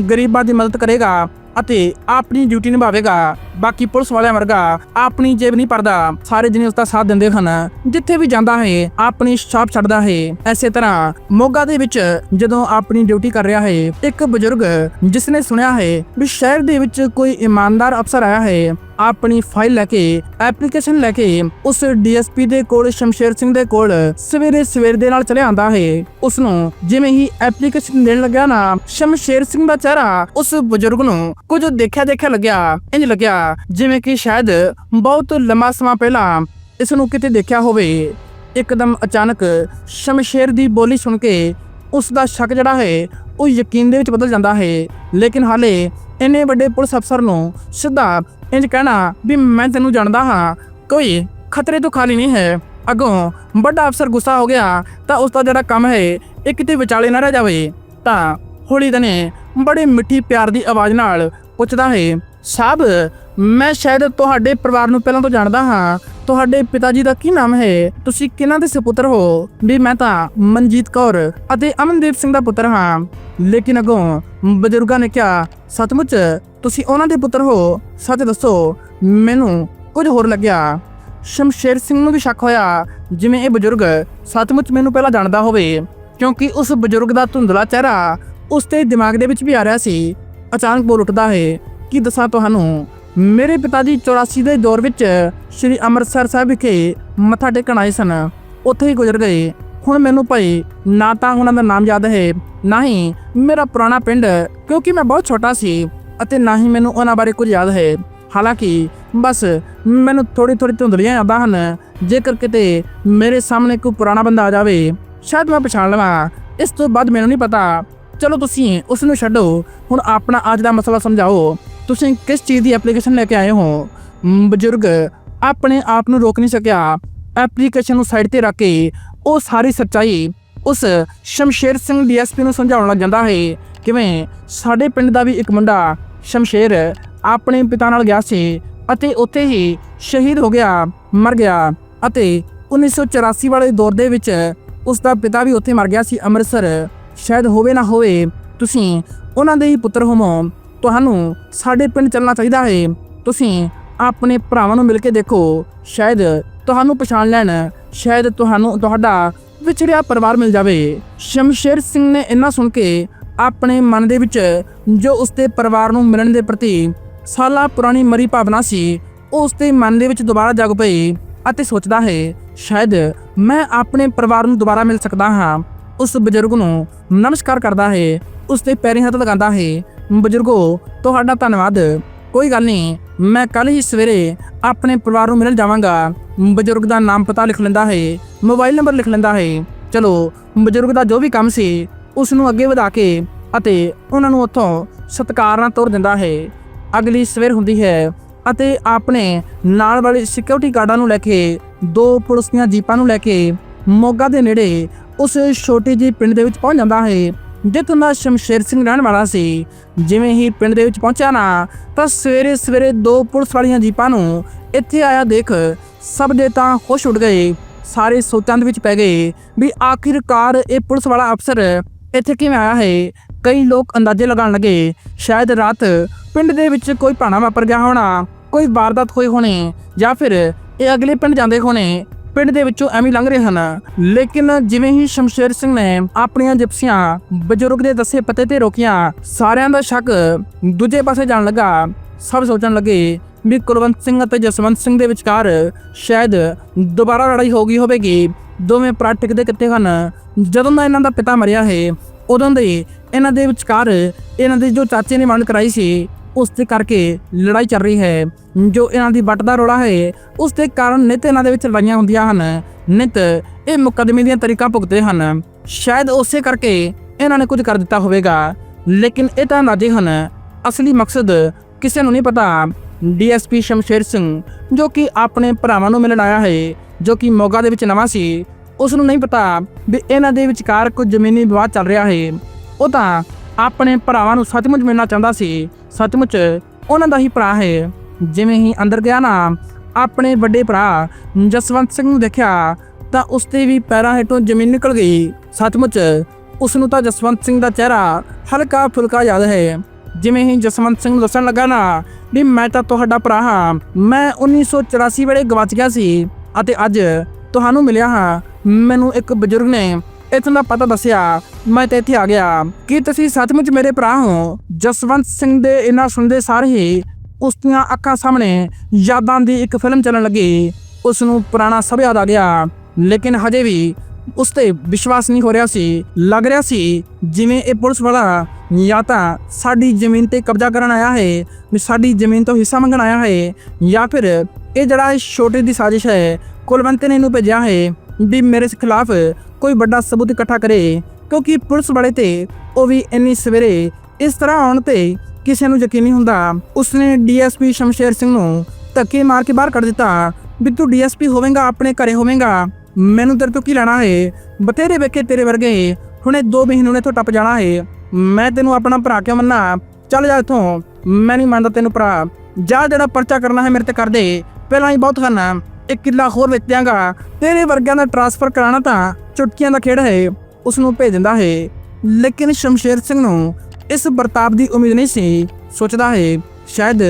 ਗਰੀਬਾਂ ਦੀ ਮਦਦ ਕਰੇਗਾ। ਅਤੇ ਆਪਣੀ ਡਿਊਟੀ ਨਿਭਾਵੇਗਾ। ਬਾਕੀ ਪੁਲਿਸ ਵਾਲਿਆਂ ਵਰਗਾ ਆਪਣੀ ਜੇਬ ਨਹੀਂ ਪਰਦਾ ਸਾਰੇ ਜਣੇ ਉਸ ਦਾ ਸਾਥ ਦਿੰਦੇ ਹਨ। ਜਿੱਥੇ ਵੀ ਜਾਂਦਾ ਹੈ, ਆਪਣੀ ਛਾਪ ਛੱਡਦਾ ਹੈ। ਐਸੇ ਤਰ੍ਹਾਂ ਮੋਗਾ ਦੇ ਵਿੱਚ ਜਦੋਂ ਆਪਣੀ ਡਿਊਟੀ ਕਰ ਰਿਹਾ ਹੈ, ਇੱਕ ਬਜ਼ੁਰਗ ਜਿਸ ਨੇ ਸੁਣਿਆ ਹੈ ਵੀ ਸ਼ਹਿਰ ਦੇ ਵਿੱਚ ਕੋਈ ਇਮਾਨਦਾਰ ਅਫਸਰ ਆਇਆ ਹੈ ਆਪਣੀ ਫਾਈਲ ਲੈ ਕੇ ਐਪਲੀਕੇਸ਼ਨ ਲੈ ਕੇ ਉਸ ਡੀਐਸਪੀ ਦੇ ਕੋਲ, ਸ਼ਮਸ਼ੇਰ ਸਿੰਘ ਦੇ ਕੋਲ ਸਵੇਰੇ ਸਵੇਰ ਦੇ ਨਾਲ ਚਲੇ ਆਂਦਾ ਹੈ। ਉਸ ਨੂੰ ਜਿਵੇਂ ਹੀ ਐਪਲੀਕੇਸ਼ਨ ਦੇਣ ਲੱਗਾ ਨਾ, ਸ਼ਮਸ਼ੇਰ ਸਿੰਘ ਦਾ ਚਿਹਰਾ ਉਸ ਬਜ਼ੁਰਗ ਨੂੰ ਕੁਝ ਦੇਖਿਆ ਦੇਖਿਆ ਲੱਗਿਆ ਇੰਜ ਲੱਗਿਆ ਜਿਵੇਂ ਕਿ ਸ਼ਾਇਦ ਬਹੁਤ ਲੰਮਾ ਸਮਾਂ ਪਹਿਲਾਂ ਇਸ ਨੂੰ ਕਿਤੇ ਦੇਖਿਆ ਹੋਵੇ। ਇੱਕਦਮ ਅਚਾਨਕ ਸ਼ਮਸ਼ੇਰ ਦੀ ਬੋਲੀ ਸੁਣ ਕੇ ਉਸ ਦਾ ਸ਼ੱਕ ਜਿਹੜਾ ਹੈ, ਉਹ ਯਕੀਨ ਦੇ ਵਿੱਚ ਬਦਲ ਜਾਂਦਾ ਹੈ। ਲੇਕਿਨ ਹਾਲੇ ਇੰਨੇ ਵੱਡੇ ਪੁਲਿਸ ਅਫਸਰ ਨੂੰ ਸਿੱਧਾ ਇੰਜ ਕਹਿਣਾ ਵੀ ਮੈਂ ਤੈਨੂੰ ਜਾਣਦਾ ਹਾਂ, ਕੋਈ ਖਤਰੇ ਤੋਂ ਖਾਲੀ ਨਹੀਂ ਹੈ। ਅੱਗੋਂ ਵੱਡਾ ਅਫਸਰ ਗੁੱਸਾ ਹੋ ਗਿਆ ਤਾਂ ਉਸ ਦਾ ਜਿਹੜਾ ਕੰਮ ਹੈ, ਇਹ ਕਿਤੇ ਵਿਚਾਲੇ ਨਾ ਰਹਿ ਜਾਵੇ। ਤਾਂ ਹੌਲੀ ਦਨੇ ਬੜੇ ਮਿੱਠੀ ਪਿਆਰ ਦੀ ਆਵਾਜ਼ ਨਾਲ ਪੁੱਛਦਾ ਹੈ ਸਾਹਿਬ ਮੈਂ ਸ਼ਾਇਦ ਤੁਹਾਡੇ ਪਰਿਵਾਰ ਨੂੰ ਪਹਿਲਾਂ ਤੋਂ ਜਾਣਦਾ ਹਾਂ। ਤੁਹਾਡੇ ਪਿਤਾ ਜੀ ਦਾ ਕੀ ਨਾਮ ਹੈ? ਤੁਸੀਂ ਕਿਹਨਾਂ ਦੇ ਸੁਪੁੱਤਰ ਹੋ? ਵੀ ਮੈਂ ਤਾਂ ਮਨਜੀਤ ਕੌਰ ਅਤੇ ਅਮਨਦੀਪ ਸਿੰਘ ਦਾ ਪੁੱਤਰ ਹਾਂ। ਲੇਕਿਨ ਅਗੋਂ ਬਜ਼ੁਰਗਾਂ ਨੇ ਕਿਹਾ, ਸੱਚਮੁੱਚ, ਤੁਸੀਂ ਉਹਨਾਂ ਦੇ ਪੁੱਤਰ ਹੋ? ਸੱਚ ਦੱਸੋ, ਮੈਨੂੰ ਕੁਝ ਹੋਰ ਲੱਗਿਆ? ਸ਼ਮਸ਼ੇਰ ਸਿੰਘ ਨੂੰ ਵੀ ਸ਼ੱਕ ਹੋਇਆ, ਜਿਵੇਂ ਇਹ ਬਜ਼ੁਰਗ ਸੱਚਮੁੱਚ ਮੈਨੂੰ ਪਹਿਲਾਂ ਜਾਣਦਾ ਹੋਵੇ, ਕਿਉਂਕਿ ਉਸ ਬਜ਼ੁਰਗ ਦਾ ਧੁੰਦਲਾ ਚਿਹਰਾ ਉਸ ਦੇ ਦਿਮਾਗ ਦੇ ਵਿੱਚ ਵੀ ਆ ਰਿਹਾ ਸੀ। ਅਚਾਨਕ ਬੋਲ ਉੱਠਦਾ ਹੈ, ਕਿ ਦੱਸਾਂ ਤੁਹਾਨੂੰ? ਮੇਰੇ ਪਿਤਾ ਜੀ 84 ਦੇ ਦੌਰ ਵਿੱਚ ਸ੍ਰੀ ਅੰਮ੍ਰਿਤਸਰ ਸਾਹਿਬ ਵਿਖੇ ਮੱਥਾ ਟੇਕਣ ਆਏ ਸਨ। ਉੱਥੇ ਹੀ ਗੁਜ਼ਰ ਗਏ। ਹੁਣ ਮੈਨੂੰ ਭਾਈ ਨਾ ਤਾਂ ਉਹਨਾਂ ਦਾ ਨਾਮ ਯਾਦ ਹੈ, ਨਾ ਹੀ ਮੇਰਾ ਪੁਰਾਣਾ ਪਿੰਡ, ਕਿਉਂਕਿ ਮੈਂ ਬਹੁਤ ਛੋਟਾ ਸੀ ਅਤੇ ਨਾ ਹੀ ਮੈਨੂੰ ਉਹਨਾਂ ਬਾਰੇ ਕੁਝ ਯਾਦ ਹੈ। ਹਾਲਾਂਕਿ ਬਸ ਮੈਨੂੰ ਥੋੜੀ ਥੋੜੀ ਧੁੰਦਲੀਆਂ ਯਾਦਾਂ ਹਨ। ਜੇਕਰ ਕਿਤੇ ਮੇਰੇ ਸਾਹਮਣੇ ਕੋਈ ਪੁਰਾਣਾ ਬੰਦਾ ਆ ਜਾਵੇ, ਸ਼ਾਇਦ ਮੈਂ ਪਛਾਣ ਲਵਾਂ। ਇਸ ਤੋਂ ਬਾਅਦ ਮੈਨੂੰ ਨਹੀਂ ਪਤਾ। ਚਲੋ ਤੁਸੀਂ ਉਸ ਨੂੰ ਛੱਡੋ। ਹੁਣ ਆਪਣਾ ਅੱਜ ਦਾ ਮਸਲਾ ਸਮਝਾਓ। ਤੁਸੀਂ ਕਿਸ ਚੀਜ਼ ਦੀ ਐਪਲੀਕੇਸ਼ਨ ਲੈ ਕੇ ਆਏ ਹੋ? ਬਜ਼ੁਰਗ, ਆਪਣੇ ਆਪ ਨੂੰ ਰੋਕ ਨਹੀਂ ਸਕਿਆ। ਐਪਲੀਕੇਸ਼ਨ ਨੂੰ ਸਾਈਡ ਤੇ ਰੱਖ ਕੇ ਉਹ ਸਾਰੀ ਸੱਚਾਈ ਉਸ ਸ਼ਮਸ਼ੇਰ ਸਿੰਘ ਡੀਐਸਪੀ ਨੂੰ ਸਮਝਾਉਣ ਲੱਗ ਜਾਂਦਾ ਹੈ। ਕਿਵੇਂ? ਸਾਡੇ ਪਿੰਡ ਦਾ ਵੀ ਇੱਕ ਮੁੰਡਾ ਸ਼ਮਸ਼ੇਰ ਆਪਣੇ ਪਿਤਾ ਨਾਲ ਗਿਆ ਸੀ ਅਤੇ ਉੱਥੇ ਹੀ ਸ਼ਹੀਦ ਹੋ ਗਿਆ, ਮਰ ਗਿਆ ਅਤੇ 1984 ਵਾਲੇ ਦੌਰ ਦੇ ਵਿੱਚ ਉਸ ਦਾ ਪਿਤਾ ਵੀ ਉੱਥੇ ਮਰ ਗਿਆ ਸੀ, ਅੰਮ੍ਰਿਤਸਰ। ਸ਼ਾਇਦ ਹੋਵੇ ਨਾ ਹੋਵੇ, ਤੁਸੀਂ ਉਹਨਾਂ ਦੇ ਹੀ ਪੁੱਤਰ ਹੋਵੋ। ਤੁਹਾਨੂੰ ਸਾਡੇ ਪਿੰਡ ਚੱਲਣਾ ਚਾਹੀਦਾ ਹੈ। ਤੁਸੀਂ ਆਪਣੇ ਭਰਾਵਾਂ ਨੂੰ ਮਿਲ ਕੇ ਦੇਖੋ। ਸ਼ਾਇਦ ਤੁਹਾਨੂੰ ਪਛਾਣ ਲੈਣ, ਸ਼ਾਇਦ ਤੁਹਾਨੂੰ ਤੁਹਾਡਾ ਵਿਛੜਿਆ ਪਰਿਵਾਰ ਮਿਲ ਜਾਵੇ। ਸ਼ਮਸ਼ੇਰ ਸਿੰਘ ਨੇ ਇੰਨਾ ਸੁਣ ਕੇ ਆਪਣੇ ਮਨ ਦੇ ਵਿੱਚ ਜੋ ਉਸਦੇ ਪਰਿਵਾਰ ਨੂੰ ਮਿਲਣ ਦੇ ਪ੍ਰਤੀ ਸਾਲਾਂ ਪੁਰਾਣੀ ਮਰੀ ਭਾਵਨਾ ਸੀ, ਉਸ ਦੇ ਮਨ ਦੇ ਵਿੱਚ ਦੁਬਾਰਾ ਜਾਗ ਪਈ ਅਤੇ ਸੋਚਦਾ ਹੈ, ਸ਼ਾਇਦ ਮੈਂ ਆਪਣੇ ਪਰਿਵਾਰ ਨੂੰ ਦੁਬਾਰਾ ਮਿਲ ਸਕਦਾ ਹਾਂ। ਉਸ ਬਜ਼ੁਰਗ ਨੂੰ ਨਮਸਕਾਰ ਕਰਦਾ ਹੈ ਉਸ ਦੇ ਪੈਰੀਂ ਹੱਥ ਲਗਾਉਂਦਾ ਹੈ ਬਜ਼ੁਰਗੋ, ਤੁਹਾਡਾ ਧੰਨਵਾਦ। ਕੋਈ ਗੱਲ ਨਹੀਂ, ਮੈਂ ਕੱਲ ਹੀ ਸਵੇਰੇ ਆਪਣੇ ਪਰਿਵਾਰ ਨੂੰ ਮਿਲਣ ਜਾਵਾਂਗਾ। ਬਜ਼ੁਰਗ ਦਾ ਨਾਮ ਪਤਾ ਲਿਖ ਲੈਂਦਾ ਹੈ, ਮੋਬਾਈਲ ਨੰਬਰ ਲਿਖ ਲੈਂਦਾ ਹੈ। ਚਲੋ, ਬਜ਼ੁਰਗ ਦਾ ਜੋ ਵੀ ਕੰਮ ਸੀ, ਉਸ ਨੂੰ ਅੱਗੇ ਵਧਾ ਕੇ ਅਤੇ ਉਹਨਾਂ ਨੂੰ ਉੱਥੋਂ ਸਤਿਕਾਰ ਨਾਲ ਤੋਰ ਦਿੰਦਾ ਹੈ। ਅਗਲੀ ਸਵੇਰ ਹੁੰਦੀ ਹੈ ਅਤੇ ਆਪਣੇ ਨਾਲ ਵਾਲੇ ਸਿਕਿਉਰਿਟੀ ਗਾਰਡਾਂ ਨੂੰ ਲੈ ਕੇ, ਦੋ ਪੁਲਿਸ ਦੀਆਂ ਜੀਪਾਂ ਨੂੰ ਲੈ ਕੇ ਮੋਗਾ ਦੇ ਨੇੜੇ ਉਸ ਛੋਟੀ ਜਿਹੀ ਪਿੰਡ ਦੇ ਵਿੱਚ ਪਹੁੰਚ ਜਾਂਦਾ ਹੈ। ਜਿੱਥੋਂ ਦਾ ਸ਼ਮਸ਼ੇਰ ਸਿੰਘ ਰਹਿਣ ਵਾਲਾ ਸੀ। ਜਿਵੇਂ ਹੀ ਪਿੰਡ ਦੇ ਵਿੱਚ ਪਹੁੰਚਿਆ ਨਾ, ਤਾਂ ਸਵੇਰੇ ਸਵੇਰੇ ਦੋ ਪੁਲਿਸ ਵਾਲੀਆਂ ਜੀਪਾਂ ਨੂੰ ਇੱਥੇ ਆਇਆ ਦੇਖ ਸਭ ਦੇ ਤਾਂ ਖੁਸ਼ ਉੱਡ ਗਏ। ਸਾਰੇ ਸੋਚਾਂ ਦੇ ਵਿੱਚ ਪੈ ਗਏ ਵੀ ਆਖਿਰਕਾਰ ਇਹ ਪੁਲਿਸ ਵਾਲਾ ਅਫਸਰ ਇੱਥੇ ਕਿਵੇਂ ਆਇਆ ਹੈ। ਕਈ ਲੋਕ ਅੰਦਾਜ਼ੇ ਲਗਾਉਣ ਲੱਗੇ, ਸ਼ਾਇਦ ਰਾਤ ਪਿੰਡ ਦੇ ਵਿੱਚ ਕੋਈ ਭਾਣਾ ਵਾਪਰ ਗਿਆ ਹੋਣਾ, ਕੋਈ ਵਾਰਦਾਤ ਹੋਈ ਹੋਣੀ ਜਾਂ ਫਿਰ ਇਹ ਅਗਲੇ ਪਿੰਡ ਜਾਂਦੇ ਹੋਣੇ। ਪਿੰਡ ਦੇ ਵਿੱਚੋਂ ਐਵੇਂ ਲੰਘ ਰਹੇ ਹਨ। ਲੇਕਿਨ ਜਿਵੇਂ ਹੀ ਸ਼ਮਸ਼ੇਰ ਸਿੰਘ ਨੇ ਆਪਣੀਆਂ ਜਿਪਸੀਆਂ ਬਜ਼ੁਰਗ ਦੇ ਦੱਸੇ ਪਤੇ ਤੇ ਰੋਕੀਆਂ, ਸਾਰਿਆਂ ਦਾ ਸ਼ੱਕ ਦੂਜੇ ਪਾਸੇ ਜਾਣ ਲੱਗਾ। ਸਭ ਸੋਚਣ ਲੱਗੇ ਵੀ ਕੁਲਵੰਤ ਸਿੰਘ ਅਤੇ ਜਸਵੰਤ ਸਿੰਘ ਦੇ ਵਿਚਕਾਰ ਸ਼ਾਇਦ ਦੁਬਾਰਾ ਲੜਾਈ ਹੋ ਗਈ ਹੋਵੇਗੀ। ਦੋਵੇਂ ਭਰਾ ਟਿਕਦੇ ਕਿੱਥੇ ਹਨ? ਜਦੋਂ ਦਾ ਇਹਨਾਂ ਦਾ ਪਿਤਾ ਮਰਿਆ ਹੈ, ਉਦੋਂ ਦੇ ਇਹਨਾਂ ਦੇ ਵਿਚਕਾਰ ਇਹਨਾਂ ਦੇ ਜੋ ਚਾਚੇ ਨੇ ਮੰਨ ਕਰਾਈ ਸੀ ਉਸ ਦੇ ਕਰਕੇ ਲੜਾਈ ਚੱਲ ਰਹੀ ਹੈ। ਜੋ ਇਹਨਾਂ ਦੀ ਵੱਟ ਦਾ ਰੋਲਾ ਹੈ, ਉਸ ਦੇ ਕਾਰਨ ਨਿਤ ਇਹਨਾਂ ਦੇ ਵਿੱਚ ਲੜਾਈਆਂ ਹੁੰਦੀਆਂ ਹਨ। ਨਿਤ ਇਹ ਮੁਕੱਦਮੇ ਦੀਆਂ ਤਰੀਕਾਂ ਭੁਗਤਦੇ ਹਨ। ਸ਼ਾਇਦ ਉਸੇ ਕਰਕੇ ਇਹਨਾਂ ਨੇ ਕੁਝ ਕਰ ਦਿੱਤਾ ਹੋਵੇਗਾ। ਲੇਕਿਨ ਇਹ ਤਾਂ ਅੰਦਾਜ਼ੇ ਹਨ। ਅਸਲੀ ਮਕਸਦ ਕਿਸੇ ਨੂੰ ਨਹੀਂ ਪਤਾ। ਡੀਐਸਪੀ ਸ਼ਮਸ਼ੇਰ ਸਿੰਘ, ਜੋ ਕਿ ਆਪਣੇ ਭਰਾਵਾਂ ਨੂੰ ਮਿਲਣ ਆਇਆ ਹੈ, ਜੋ ਕਿ ਮੋਗਾ ਦੇ ਵਿੱਚ ਨਵਾਂ ਸੀ, ਉਸ ਨੂੰ ਨਹੀਂ ਪਤਾ ਵੀ ਇਹਨਾਂ ਦੇ ਵਿਚਕਾਰ ਕੁਝ ਜ਼ਮੀਨੀ ਵਿਵਾਦ ਚੱਲ ਰਿਹਾ ਹੈ। ਉਹ ਤਾਂ ਆਪਣੇ ਭਰਾਵਾਂ ਨੂੰ ਸੱਚਮੁੱਚ ਮਿਲਣਾ ਚਾਹੁੰਦਾ ਸੀ। ਸੱਚਮੁੱਚ ਉਹਨਾਂ ਦਾ ਹੀ ਭਰਾ ਹੈ। ਜਿਵੇਂ ਹੀ ਅੰਦਰ ਗਿਆ ਨਾ, ਆਪਣੇ ਵੱਡੇ ਭਰਾ ਜਸਵੰਤ ਸਿੰਘ ਨੂੰ ਦੇਖਿਆ, ਤਾਂ ਉਸ ਦੇ ਵੀ ਪੈਰਾਂ ਹੇਠੋਂ ਜ਼ਮੀਨ ਨਿਕਲ ਗਈ। ਸੱਚਮੁੱਚ ਉਸ ਨੂੰ ਤਾਂ ਜਸਵੰਤ ਸਿੰਘ ਦਾ ਚਿਹਰਾ ਹਲਕਾ ਫੁਲਕਾ ਯਾਦ ਹੈ। ਜਿਵੇਂ ਹੀ ਜਸਵੰਤ ਸਿੰਘ ਨੂੰ ਦੱਸਣ ਲੱਗਾ ਨਾ ਵੀ ਮੈਂ ਤਾਂ ਤੁਹਾਡਾ ਭਰਾ ਹਾਂ, ਮੈਂ 1984 ਵੇਲੇ ਗਵਾਚ ਗਿਆ ਸੀ ਅਤੇ ਅੱਜ ਤੁਹਾਨੂੰ ਮਿਲਿਆ ਹਾਂ। ਮੈਨੂੰ ਇੱਕ ਬਜ਼ੁਰਗ ਨੇ ਇਥੋਂ ਦਾ ਪਤਾ ਦੱਸਿਆ। ਮੈਂ ਤੇ ਇੱਥੇ ਆ ਗਿਆ। ਕੀ ਤੁਸੀਂ ਸੱਚਮੁੱਚ ਮੇਰੇ ਭਰਾ ਹੋ? ਜਸਵੰਤ ਸਿੰਘ ਦੇ ਇਹਨਾਂ ਸੁਣਦੇ ਸਾਰ ਹੀ ਉਸ ਦੀਆਂ ਅੱਖਾਂ ਸਾਹਮਣੇ ਯਾਦਾਂ ਦੀ ਇੱਕ ਫਿਲਮ ਚੱਲਣ ਲੱਗੀ। ਉਸ ਨੂੰ ਪੁਰਾਣਾ ਸਭ ਯਾਦ ਆ ਗਿਆ। ਲੇਕਿਨ ਹਜੇ ਵੀ ਉਸ ਤੇ ਵਿਸ਼ਵਾਸ ਨਹੀਂ ਹੋ ਰਿਹਾ ਸੀ। ਲੱਗ ਰਿਹਾ ਸੀ ਜਿਵੇਂ ਇਹ ਪੁਲਿਸ ਵਾਲਾ ਜਾਂ ਤਾਂ ਸਾਡੀ ਜ਼ਮੀਨ ਤੇ ਕਬਜ਼ਾ ਕਰਨ ਆਇਆ ਹੈ ਸਾਡੀ ਜ਼ਮੀਨ ਤੋਂ ਹਿੱਸਾ ਮੰਗਣ ਆਇਆ ਹੈ, ਜਾਂ ਫਿਰ ਇਹ ਜਿਹੜਾ ਇਹ ਛੋਟੇ ਦੀ ਸਾਜ਼ਿਸ਼ ਹੈ, ਕੁਲਵੰਤ ਨੇ ਇਹਨੂੰ ਭੇਜਿਆ ਹੈ ਵੀ ਮੇਰੇ ਖਿਲਾਫ ਕੋਈ ਵੱਡਾ ਸਬੂਤ ਇਕੱਠਾ ਕਰੇ, ਕਿਉਂਕਿ ਪੁਲਿਸ ਵਾਲੇ ਤੇ ਉਹ ਵੀ ਇੰਨੀ ਸਵੇਰੇ ਇਸ ਤਰ੍ਹਾਂ ਆਉਣ ਤੇ ਕਿਸੇ ਨੂੰ ਯਕੀਨ ਨਹੀਂ ਹੁੰਦਾ। ਉਸਨੇ ਡੀਐਸਪੀ ਸ਼ਮਸ਼ੇਰ ਸਿੰਘ ਨੂੰ ਧੱਕੇ ਮਾਰ ਕੇ ਬਾਹਰ ਕੱਢ ਦਿੱਤਾ। ਵੀ ਤੂੰ ਡੀਐਸਪੀ ਹੋਵੇਂਗਾ, ਆਪਣੇ ਘਰੇ ਹੋਵੇਂਗਾ। ਮੈਨੂੰ ਤੇਰੇ ਤੋਂ ਕੀ ਲੈਣਾ ਹੈ ਬਤੇਰੇ ਵੇਖੇ ਤੇਰੇ ਵਰਗੇ। ਹੁਣੇ 2 ਮਹੀਨੇ ਨੇ ਤੋਂ ਟੱਪ ਜਾਣਾ ਹੈ ਮੈਂ ਤੈਨੂੰ ਆਪਣਾ ਭਰਾ ਕਿਉਂ ਮੰਨਾ ਚੱਲ ਜਾ ਇੱਥੋਂ। ਮੈਂ ਨਹੀਂ ਮੰਨਦਾ ਤੈਨੂੰ ਭਰਾ। ਜਾ ਜਿਹੜਾ ਪਰਚਾ ਕਰਨਾ ਹੈ ਮੇਰੇ ਤੇ ਕਰ ਦੇ। ਪਹਿਲਾਂ ਹੀ ਬਹੁਤ ਖਾਨਾ ਇੱਕ ਕਿੱਲਾ ਹੋਰ ਵੇਚ ਦਿਆਂਗਾ ਤੇਰੇ ਵਰਗਿਆਂ ਦਾ ਟ੍ਰਾਂਸਫਰ ਕਰਾਉਣਾ ਤਾਂ ਚੁਟਕੀਆਂ ਦਾ ਖੇਡ ਹੈ ਉਸ ਨੂੰ ਭੇਜ ਦਿੰਦਾ ਹੈ। ਲੇਕਿਨ ਸ਼ਮਸ਼ੇਰ ਸਿੰਘ ਨੂੰ ਇਸ ਵਰਤਾਵ ਦੀ ਉਮੀਦ ਨਹੀਂ ਸੀ, ਸੋਚਦਾ ਹੈ, ਸ਼ਾਇਦ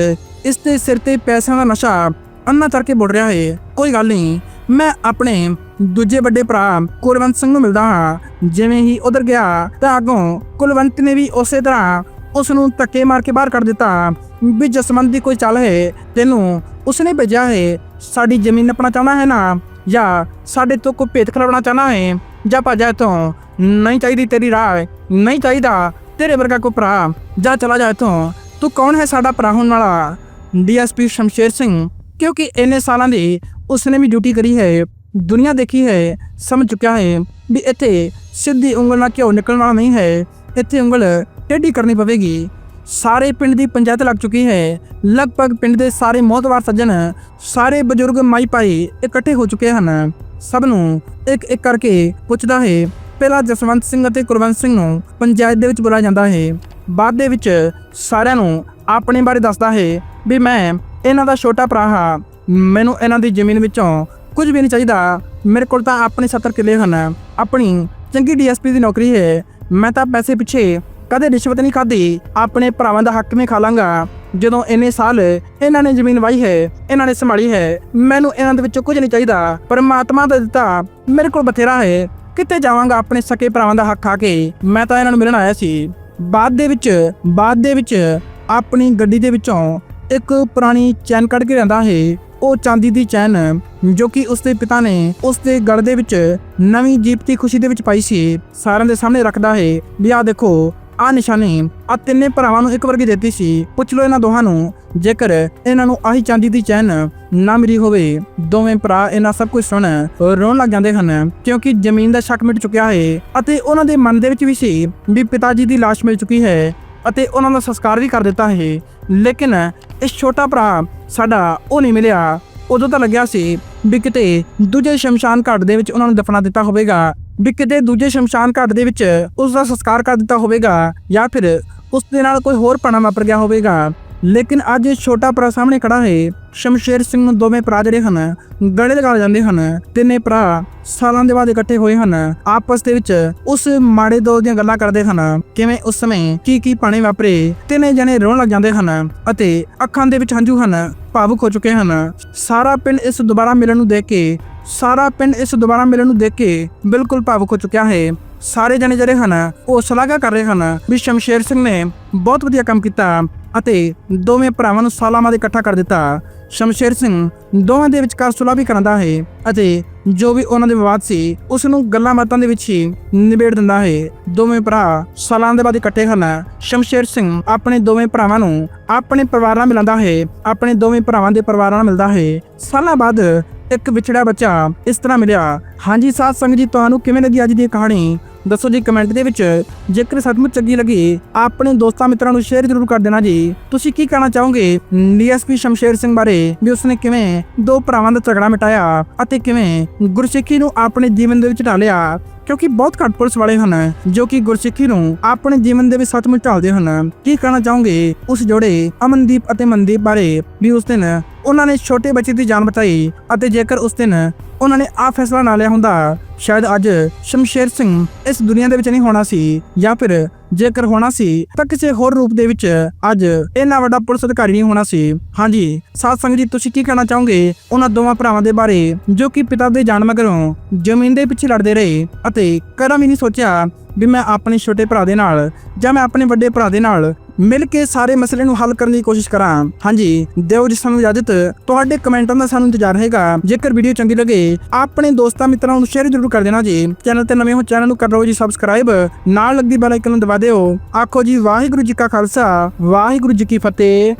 ਇਸ ਦੇ ਸਿਰ ਤੇ ਪੈਸਿਆਂ ਦਾ ਨਸ਼ਾ ਅੰਨਾ ਚੜ ਕੇ ਬੁੜ ਰਿਹਾ ਹੈ। ਕੋਈ ਗੱਲ ਨਹੀਂ, ਮੈਂ ਆਪਣੇ ਦੂਜੇ ਵੱਡੇ ਭਰਾ ਕੁਲਵੰਤ ਸਿੰਘ ਨੂੰ ਮਿਲਦਾ ਹਾਂ। ਜਿਵੇਂ ਹੀ ਉਧਰ ਗਿਆ, ਤਾਂ ਅੱਗੋਂ ਕੁਲਵੰਤ ਨੇ ਵੀ ਉਸੇ ਤਰ੍ਹਾਂ ਉਸ ਨੂੰ ਧੱਕੇ ਮਾਰ ਕੇ ਬਾਹਰ ਕੱਢ ਦਿੱਤਾ। ਵੀ ਜਸਵੰਤ ਦੀ ਕੋਈ ਚੱਲ ਹੈ, ਤੈਨੂੰ ਉਸਨੇ ਭੇਜਿਆ ਹੈ ਸਾਡੀ ਜ਼ਮੀਨ ਨੱਪਣਾ ਚਾਹੁੰਦਾ ਹੈ ਨਾ? ਜਾਂ ਸਾਡੇ ਤੋਂ ਕੋਈ ਭੇਤ ਖਲਵਣਾ ਚਾਹਣਾ ਹੈ? ਜਾਂ ਭੱਜਾ ਤੋਂ ਨਹੀਂ ਚਾਹੀਦੀ ਤੇਰੀ ਰਾਹ, ਨਹੀਂ ਚਾਹੀਦਾ ਤੇਰੇ ਵਰਗਾ ਕੋਈ ਭਰਾ। ਜਾ ਚਲਾ ਜਾ ਇੱਥੋਂ, ਤੂੰ ਕੌਣ ਹੈ ਸਾਡਾ ਭਰਾ ਹੋਣ ਵਾਲਾ? ਡੀਐਸਪੀ ਸ਼ਮਸ਼ੇਰ ਸਿੰਘ, ਕਿਉਂਕਿ ਇੰਨੇ ਸਾਲਾਂ ਦੀ ਉਸਨੇ ਵੀ ਡਿਊਟੀ ਕਰੀ ਹੈ, ਦੁਨੀਆ ਦੇਖੀ ਹੈ, ਸਮਝ ਚੁੱਕਿਆ ਹੈ ਵੀ ਇੱਥੇ ਸਿੱਧੀ ਉਂਗਲ ਨਾਲ ਕਿਉਂ ਨਿਕਲਣਾ ਨਹੀਂ ਹੈ, ਇੱਥੇ ਉਂਗਲ ਟੇਢੀ ਕਰਨੀ ਪਵੇਗੀ। ਸਾਰੇ ਪਿੰਡ ਦੀ ਪੰਚਾਇਤ ਲੱਗ ਚੁੱਕੀ ਹੈ। ਲਗਭਗ ਪਿੰਡ ਦੇ ਸਾਰੇ ਮੋਹਤਵਾਰ ਸੱਜਣ, ਸਾਰੇ ਬਜ਼ੁਰਗ ਮਾਈ ਭਾਈ ਇਕੱਠੇ ਹੋ ਚੁੱਕੇ ਹਨ। ਸਭ ਨੂੰ ਇੱਕ ਇੱਕ ਕਰਕੇ ਪੁੱਛਦਾ ਹੈ, ਪਹਿਲਾਂ ਜਸਵੰਤ ਸਿੰਘ ਅਤੇ ਕੁਲਵੰਤ ਸਿੰਘ ਨੂੰ ਪੰਚਾਇਤ ਦੇ ਵਿੱਚ ਬੁਲਾਇਆ ਜਾਂਦਾ ਹੈ। ਬਾਅਦ ਦੇ ਵਿੱਚ ਸਾਰਿਆਂ ਨੂੰ ਆਪਣੇ ਬਾਰੇ ਦੱਸਦਾ ਹੈ ਵੀ ਮੈਂ ਇਹਨਾਂ ਦਾ ਛੋਟਾ ਭਰਾ ਹਾਂ। ਮੈਨੂੰ ਇਹਨਾਂ ਦੀ ਜ਼ਮੀਨ ਵਿੱਚੋਂ ਕੁਝ ਵੀ ਨਹੀਂ ਚਾਹੀਦਾ। ਮੇਰੇ ਕੋਲ ਤਾਂ ਆਪਣੇ 70 ਕਿੱਲੇ ਹਨ। ਆਪਣੀ ਚੰਗੀ ਡੀਐਸਪੀ ਦੀ ਨੌਕਰੀ ਹੈ। ਮੈਂ ਤਾਂ ਪੈਸੇ ਪਿੱਛੇ ਕਦੇ ਰਿਸ਼ਵਤ ਨਹੀਂ ਖਾਧੀ। ਆਪਣੇ ਭਰਾਵਾਂ ਦਾ ਹੱਕ ਵੀ ਖਾ ਲਾਂਗਾ। ਜਦੋਂ ਇੰਨੇ ਸਾਲ ਇਹਨਾਂ ਨੇ ਜ਼ਮੀਨ ਵਾਹੀ ਹੈ, ਇਹਨਾਂ ਨੇ ਸੰਭਾਲੀ ਹੈ, ਮੈਨੂੰ ਇਹਨਾਂ ਦੇ ਵਿੱਚੋਂ ਕੁਝ ਨਹੀਂ ਚਾਹੀਦਾ। ਪਰਮਾਤਮਾ ਦਾ ਦਿੱਤਾ ਮੇਰੇ ਕੋਲ ਬਥੇਰਾ ਹੈ। ਕਿਤੇ ਜਾਵਾਂਗਾ ਆਪਣੇ ਸਕੇ ਭਰਾਵਾਂ ਦਾ ਹੱਕ ਖਾ ਕੇ? ਮੈਂ ਤਾਂ ਇਹਨਾਂ ਨੂੰ ਮਿਲਣ ਆਇਆ ਸੀ। ਬਾਅਦ ਦੇ ਵਿੱਚ, ਬਾਅਦ ਦੇ ਵਿੱਚ ਆਪਣੀ ਗੱਡੀ ਦੇ ਵਿੱਚੋਂ ਇੱਕ ਪੁਰਾਣੀ ਚੈਨ ਕੱਢ ਕੇ ਰਹਿੰਦਾ ਹੈ। ਉਹ ਚਾਂਦੀ ਦੀ ਚੈਨ ਜੋ ਕਿ ਉਸਦੇ ਪਿਤਾ ਨੇ ਉਸਦੇ ਗਲ ਦੇ ਵਿੱਚ ਨਵੀਂ ਜੀਪ ਦੀ ਖੁਸ਼ੀ ਦੇ ਵਿੱਚ ਪਾਈ ਸੀ। ਸਾਰਿਆਂ ਦੇ ਸਾਹਮਣੇ ਰੱਖਦਾ ਹੈ। ਵੀ ਆਹ ਦੇਖੋ ਆ ਨਿਸ਼ਾਨੀ ਆ ਤਿੰਨੇ ਭਰਾਵਾਂ ਨੂੰ ਇੱਕ ਵਰਗੀ ਦਿੱਤੀ ਸੀ। ਪੁੱਛ ਲਓ ਇਹਨਾਂ ਦੋਹਾਂ ਨੂੰ, ਜੇਕਰ ਇਹਨਾਂ ਨੂੰ ਆਹੀ ਚਾਂਦੀ ਦੀ ਚੈਨ ਨਾ ਮਿਲੀ ਹੋਵੇ, ਦੋਵੇਂ ਭਰਾ ਇਹਨਾਂ ਸਭ ਕੁਝ ਸੁਣ ਰੋਣ ਲੱਗ ਜਾਂਦੇ ਹਨ, ਕਿਉਂਕਿ ਜ਼ਮੀਨ ਦਾ ਸ਼ੱਕ ਮਿਟ ਚੁੱਕਿਆ ਹੈ ਅਤੇ ਉਹਨਾਂ ਦੇ ਮਨ ਦੇ ਵਿੱਚ ਵੀ ਸੀ ਵੀ ਪਿਤਾ ਜੀ ਦੀ ਲਾਸ਼ ਮਿਲ ਚੁੱਕੀ ਹੈ ਅਤੇ ਉਹਨਾਂ ਦਾ ਸੰਸਕਾਰ ਵੀ ਕਰ ਦਿੱਤਾ ਹੈ। ਲੇਕਿਨ ਇਹ ਛੋਟਾ ਭਰਾ ਸਾਡਾ ਉਹ ਨਹੀਂ ਮਿਲਿਆ। ਉਦੋਂ ਤਾਂ ਲੱਗਿਆ ਸੀ ਵੀ ਕਿਤੇ ਦੂਜੇ ਸ਼ਮਸ਼ਾਨ ਘਾਟ ਦੇ ਵਿੱਚ ਉਹਨਾਂ ਨੂੰ ਦਫਨਾ ਦਿੱਤਾ ਹੋਵੇਗਾ। ਵੀ ਕਿਤੇ ਦੂਜੇ ਸ਼ਮਸ਼ਾਨ ਘਾਟ ਦੇ ਵਿੱਚ ਉਸ ਦਾ ਸੰਸਕਾਰ ਕਰ ਦਿੱਤਾ ਹੋਵੇਗਾ ਜਾਂ ਫਿਰ ਉਸ ਦੇ ਨਾਲ ਕੋਈ ਹੋਰ ਪਣਾ ਵਾਪਰ ਗਿਆ ਹੋਵੇਗਾ। ਲੇਕਿਨ ਅੱਜ ਇਹ ਛੋਟਾ ਭਰਾ ਸਾਹਮਣੇ ਖੜਾ ਹੈ ਸ਼ਮਸ਼ੇਰ ਸਿੰਘ ਨੂੰ ਦੋਵੇਂ ਭਰਾ ਜਿਹੜੇ ਹਨ, ਗਲੇ ਲਗਾ ਜਾਂਦੇ ਹਨ। ਤਿੰਨੇ ਭਰਾ ਸਾਲਾਂ ਦੇ ਬਾਅਦ ਇਕੱਠੇ ਹੋਏ ਹਨ। ਆਪਸ ਦੇ ਵਿੱਚ ਉਸ ਮਾੜੇ ਦੌਰ ਦੀਆਂ ਗੱਲਾਂ ਕਰਦੇ ਹਨ। ਕਿਵੇਂ ਉਸ ਸਮੇਂ ਕੀ ਕੀ ਪਾਣੇ ਵਾਪਰੇ, ਤਿੰਨੇ ਜਣੇ ਰੋਣ ਲੱਗ ਜਾਂਦੇ ਹਨ ਅਤੇ ਅੱਖਾਂ ਦੇ ਵਿੱਚ ਹੰਝੂ ਹਨ, ਭਾਵੁਕ ਹੋ ਚੁੱਕੇ ਹਨ। ਸਾਰਾ ਪਿੰਡ ਇਸ ਦੁਬਾਰਾ ਮਿਲਣ ਨੂੰ ਦੇਖ ਕੇ ਸਾਰਾ ਪਿੰਡ ਇਸ ਦੁਬਾਰਾ ਮਿਲਣ ਨੂੰ ਦੇਖ ਕੇ ਬਿਲਕੁਲ ਭਾਵੁਕ ਹੋ ਚੁੱਕਿਆ ਹੈ। ਸਾਰੇ ਜਣੇ ਜਿਹੜੇ ਹਨ, ਉਹ ਸ਼ਲਾਘਾ ਕਰ ਰਹੇ ਹਨ ਵੀ ਸ਼ਮਸ਼ੇਰ ਸਿੰਘ ਨੇ ਬਹੁਤ ਵਧੀਆ ਕੰਮ ਕੀਤਾ ਅਤੇ ਦੋਵੇਂ ਭਰਾਵਾਂ ਨੂੰ ਸਾਲਾਂ ਬਾਅਦ ਇਕੱਠਾ ਕਰ ਦਿੱਤਾ। ਸ਼ਮਸ਼ੇਰ ਸਿੰਘ ਦੋਵਾਂ ਦੇ ਵਿਚਕਾਰ ਸੁਲ੍ਹਾ ਵੀ ਕਰਾਂਦਾ ਹੈ ਅਤੇ ਜੋ ਵੀ ਉਹਨਾਂ ਦੇ ਵਿਵਾਦ ਸੀ, ਉਸ ਨੂੰ ਗੱਲਾਂ ਬਾਤਾਂ ਦੇ ਵਿੱਚ ਹੀ ਨਿਬੇੜ ਦਿੰਦਾ ਹੈ। ਦੋਵੇਂ ਭਰਾ ਸਾਲਾਂ ਦੇ ਬਾਅਦ ਇਕੱਠੇ ਹਨ। ਸ਼ਮਸ਼ੇਰ ਸਿੰਘ ਆਪਣੇ ਦੋਵੇਂ ਭਰਾਵਾਂ ਨੂੰ ਆਪਣੇ ਪਰਿਵਾਰ ਨਾਲ ਮਿਲਾਉਂਦਾ ਹੈ। ਆਪਣੇ ਦੋਵੇਂ ਭਰਾਵਾਂ ਦੇ ਪਰਿਵਾਰਾਂ ਨਾਲ ਮਿਲਦਾ ਹੈ। ਸਾਲਾਂ ਬਾਅਦ ਇੱਕ ਵਿਛੜਾ ਬੱਚਾ ਇਸ ਤਰ੍ਹਾਂ ਮਿਲਿਆ। ਹਾਂਜੀ ਸਾਧ ਸੰਗਤ ਜੀ, ਤੁਹਾਨੂੰ ਕਿਵੇਂ ਲੱਗੀ ਅੱਜ ਦੀ ਕਹਾਣੀ? ਦੱਸੋ ਜੀ ਕਮੈਂਟ ਦੇ ਵਿੱਚ। ਜੇਕਰ ਸੱਚਮੁੱਚ ਚੰਗੀ ਲੱਗੀ, ਆਪਣੇ ਦੋਸਤਾਂ ਮਿੱਤਰਾਂ ਨੂੰ ਸ਼ੇਅਰ ਜ਼ਰੂਰ ਕਰ ਦੇਣਾ ਜੀ। ਤੁਸੀਂ ਕੀ ਕਹਿਣਾ ਚਾਹੋਗੇ ਡੀਐਸਪੀ ਸ਼ਮਸ਼ੇਰ ਸਿੰਘ ਬਾਰੇ? ਵੀ ਉਸਨੇ ਕਿਵੇਂ ਦੋ ਭਰਾਵਾਂ ਦਾ ਝਗੜਾ ਮਿਟਾਇਆ ਅਤੇ ਕਿਵੇਂ ਗੁਰਸਿੱਖੀ ਨੂੰ ਆਪਣੇ ਜੀਵਨ ਦੇ ਵਿੱਚ ਢਾਲਿਆ? ਕਿਉਂਕਿ ਬਹੁਤ ਘੱਟ ਪੁਲਿਸ ਵਾਲੇ ਹਨ ਜੋ ਕਿ ਗੁਰਸਿੱਖੀ ਨੂੰ ਆਪਣੇ ਜੀਵਨ ਦੇ ਵਿੱਚ ਸੱਚਮੁੱਚ ਢਾਲਦੇ ਹਨ। ਕੀ ਕਹਿਣਾ ਚਾਹੋਗੇ? ਉਸ ਜੋੜੇ ਅਮਨਦੀਪ ਅਤੇ ਮਨਦੀਪ ਬਾਰੇ ਵੀ ਉਸ ਦਿਨ ਉਹਨਾਂ ਨੇ ਛੋਟੇ ਬੱਚੇ ਦੀ ਜਾਨ ਬਚਾਈ ਅਤੇ ਜੇਕਰ ਉਸ ਦਿਨ ਉਹਨਾਂ ਨੇ ਆ ਫੈਸਲਾ ਨਾ ਲਿਆ ਹੁੰਦਾ, ਸ਼ਾਇਦ ਅੱਜ ਸ਼ਮਸ਼ੇਰ ਸਿੰਘ ਇਸ ਦੁਨੀਆ ਦੇ ਵਿੱਚ ਨਹੀਂ ਹੋਣਾ ਸੀ ਜਾਂ ਫਿਰ ਜੇਕਰ ਹੋਣਾ ਸੀ ਤਾਂ ਕਿਸੇ ਹੋਰ ਰੂਪ ਦੇ ਵਿੱਚ ਅੱਜ ਇੰਨਾ ਵੱਡਾ ਪੁਲਿਸ ਅਧਿਕਾਰੀ ਨਹੀਂ ਹੋਣਾ ਸੀ। ਹਾਂਜੀ, ਸਾਧ ਸੰਗਤ ਜੀ, ਤੁਸੀਂ ਕੀ ਕਹਿਣਾ ਚਾਹੋਗੇ ਉਹਨਾਂ ਦੋਵਾਂ ਭਰਾਵਾਂ ਦੇ ਬਾਰੇ ਜੋ ਕਿ ਪਿਤਾ ਦੇ ਜਾਣ ਮਗਰੋਂ ਜ਼ਮੀਨ ਦੇ ਪਿੱਛੇ ਲੜਦੇ ਰਹੇ ਅਤੇ ਕਰਾਂ ਵੀ ਨਹੀਂ ਸੋਚਿਆ ਵੀ ਮੈਂ ਆਪਣੇ ਛੋਟੇ ਭਰਾ ਦੇ ਨਾਲ ਜਾਂ ਮੈਂ ਆਪਣੇ ਵੱਡੇ ਭਰਾ ਦੇ ਨਾਲ ਮਿਲ ਕੇ ਸਾਰੇ ਮਸਲੇ ਨੂੰ ਹੱਲ ਕਰਨ ਦੀ ਕੋਸ਼ਿਸ਼ ਕਰਾਂ। ਹਾਂਜੀ, ਦਿਓ ਜੀ ਸਾਨੂੰ ਇਜਾਜ਼ਤ। ਤੁਹਾਡੇ ਕਮੈਂਟਾਂ ਦਾ ਸਾਨੂੰ ਇੰਤਜ਼ਾਰ ਰਹੇਗਾ। ਜੇਕਰ ਵੀਡੀਓ ਚੰਗੀ ਲੱਗੇ, ਆਪਣੇ ਦੋਸਤਾਂ ਮਿੱਤਰਾਂ ਨੂੰ ਸ਼ੇਅਰ ਜ਼ਰੂਰ ਕਰ ਦੇਣਾ ਜੀ। ਚੈਨਲ ਤੇ ਨਵੇਂ ਹੋ ਚੈਨਲ ਨੂੰ ਕਰ ਲਓ ਜੀ ਸਬਸਕ੍ਰਾਈਬ ਨਾਲ ਲੱਗਦੀ ਬੈਲ ਆਈਕਨ ਨੂੰ ਦਬਾ ਦਿਓ। ਆਖੋ ਜੀ, ਵਾਹਿਗੁਰੂ ਜੀ ਕਾ ਖਾਲਸਾ, ਵਾਹਿਗੁਰੂ ਜੀ ਕੀ ਫਤਿਹ।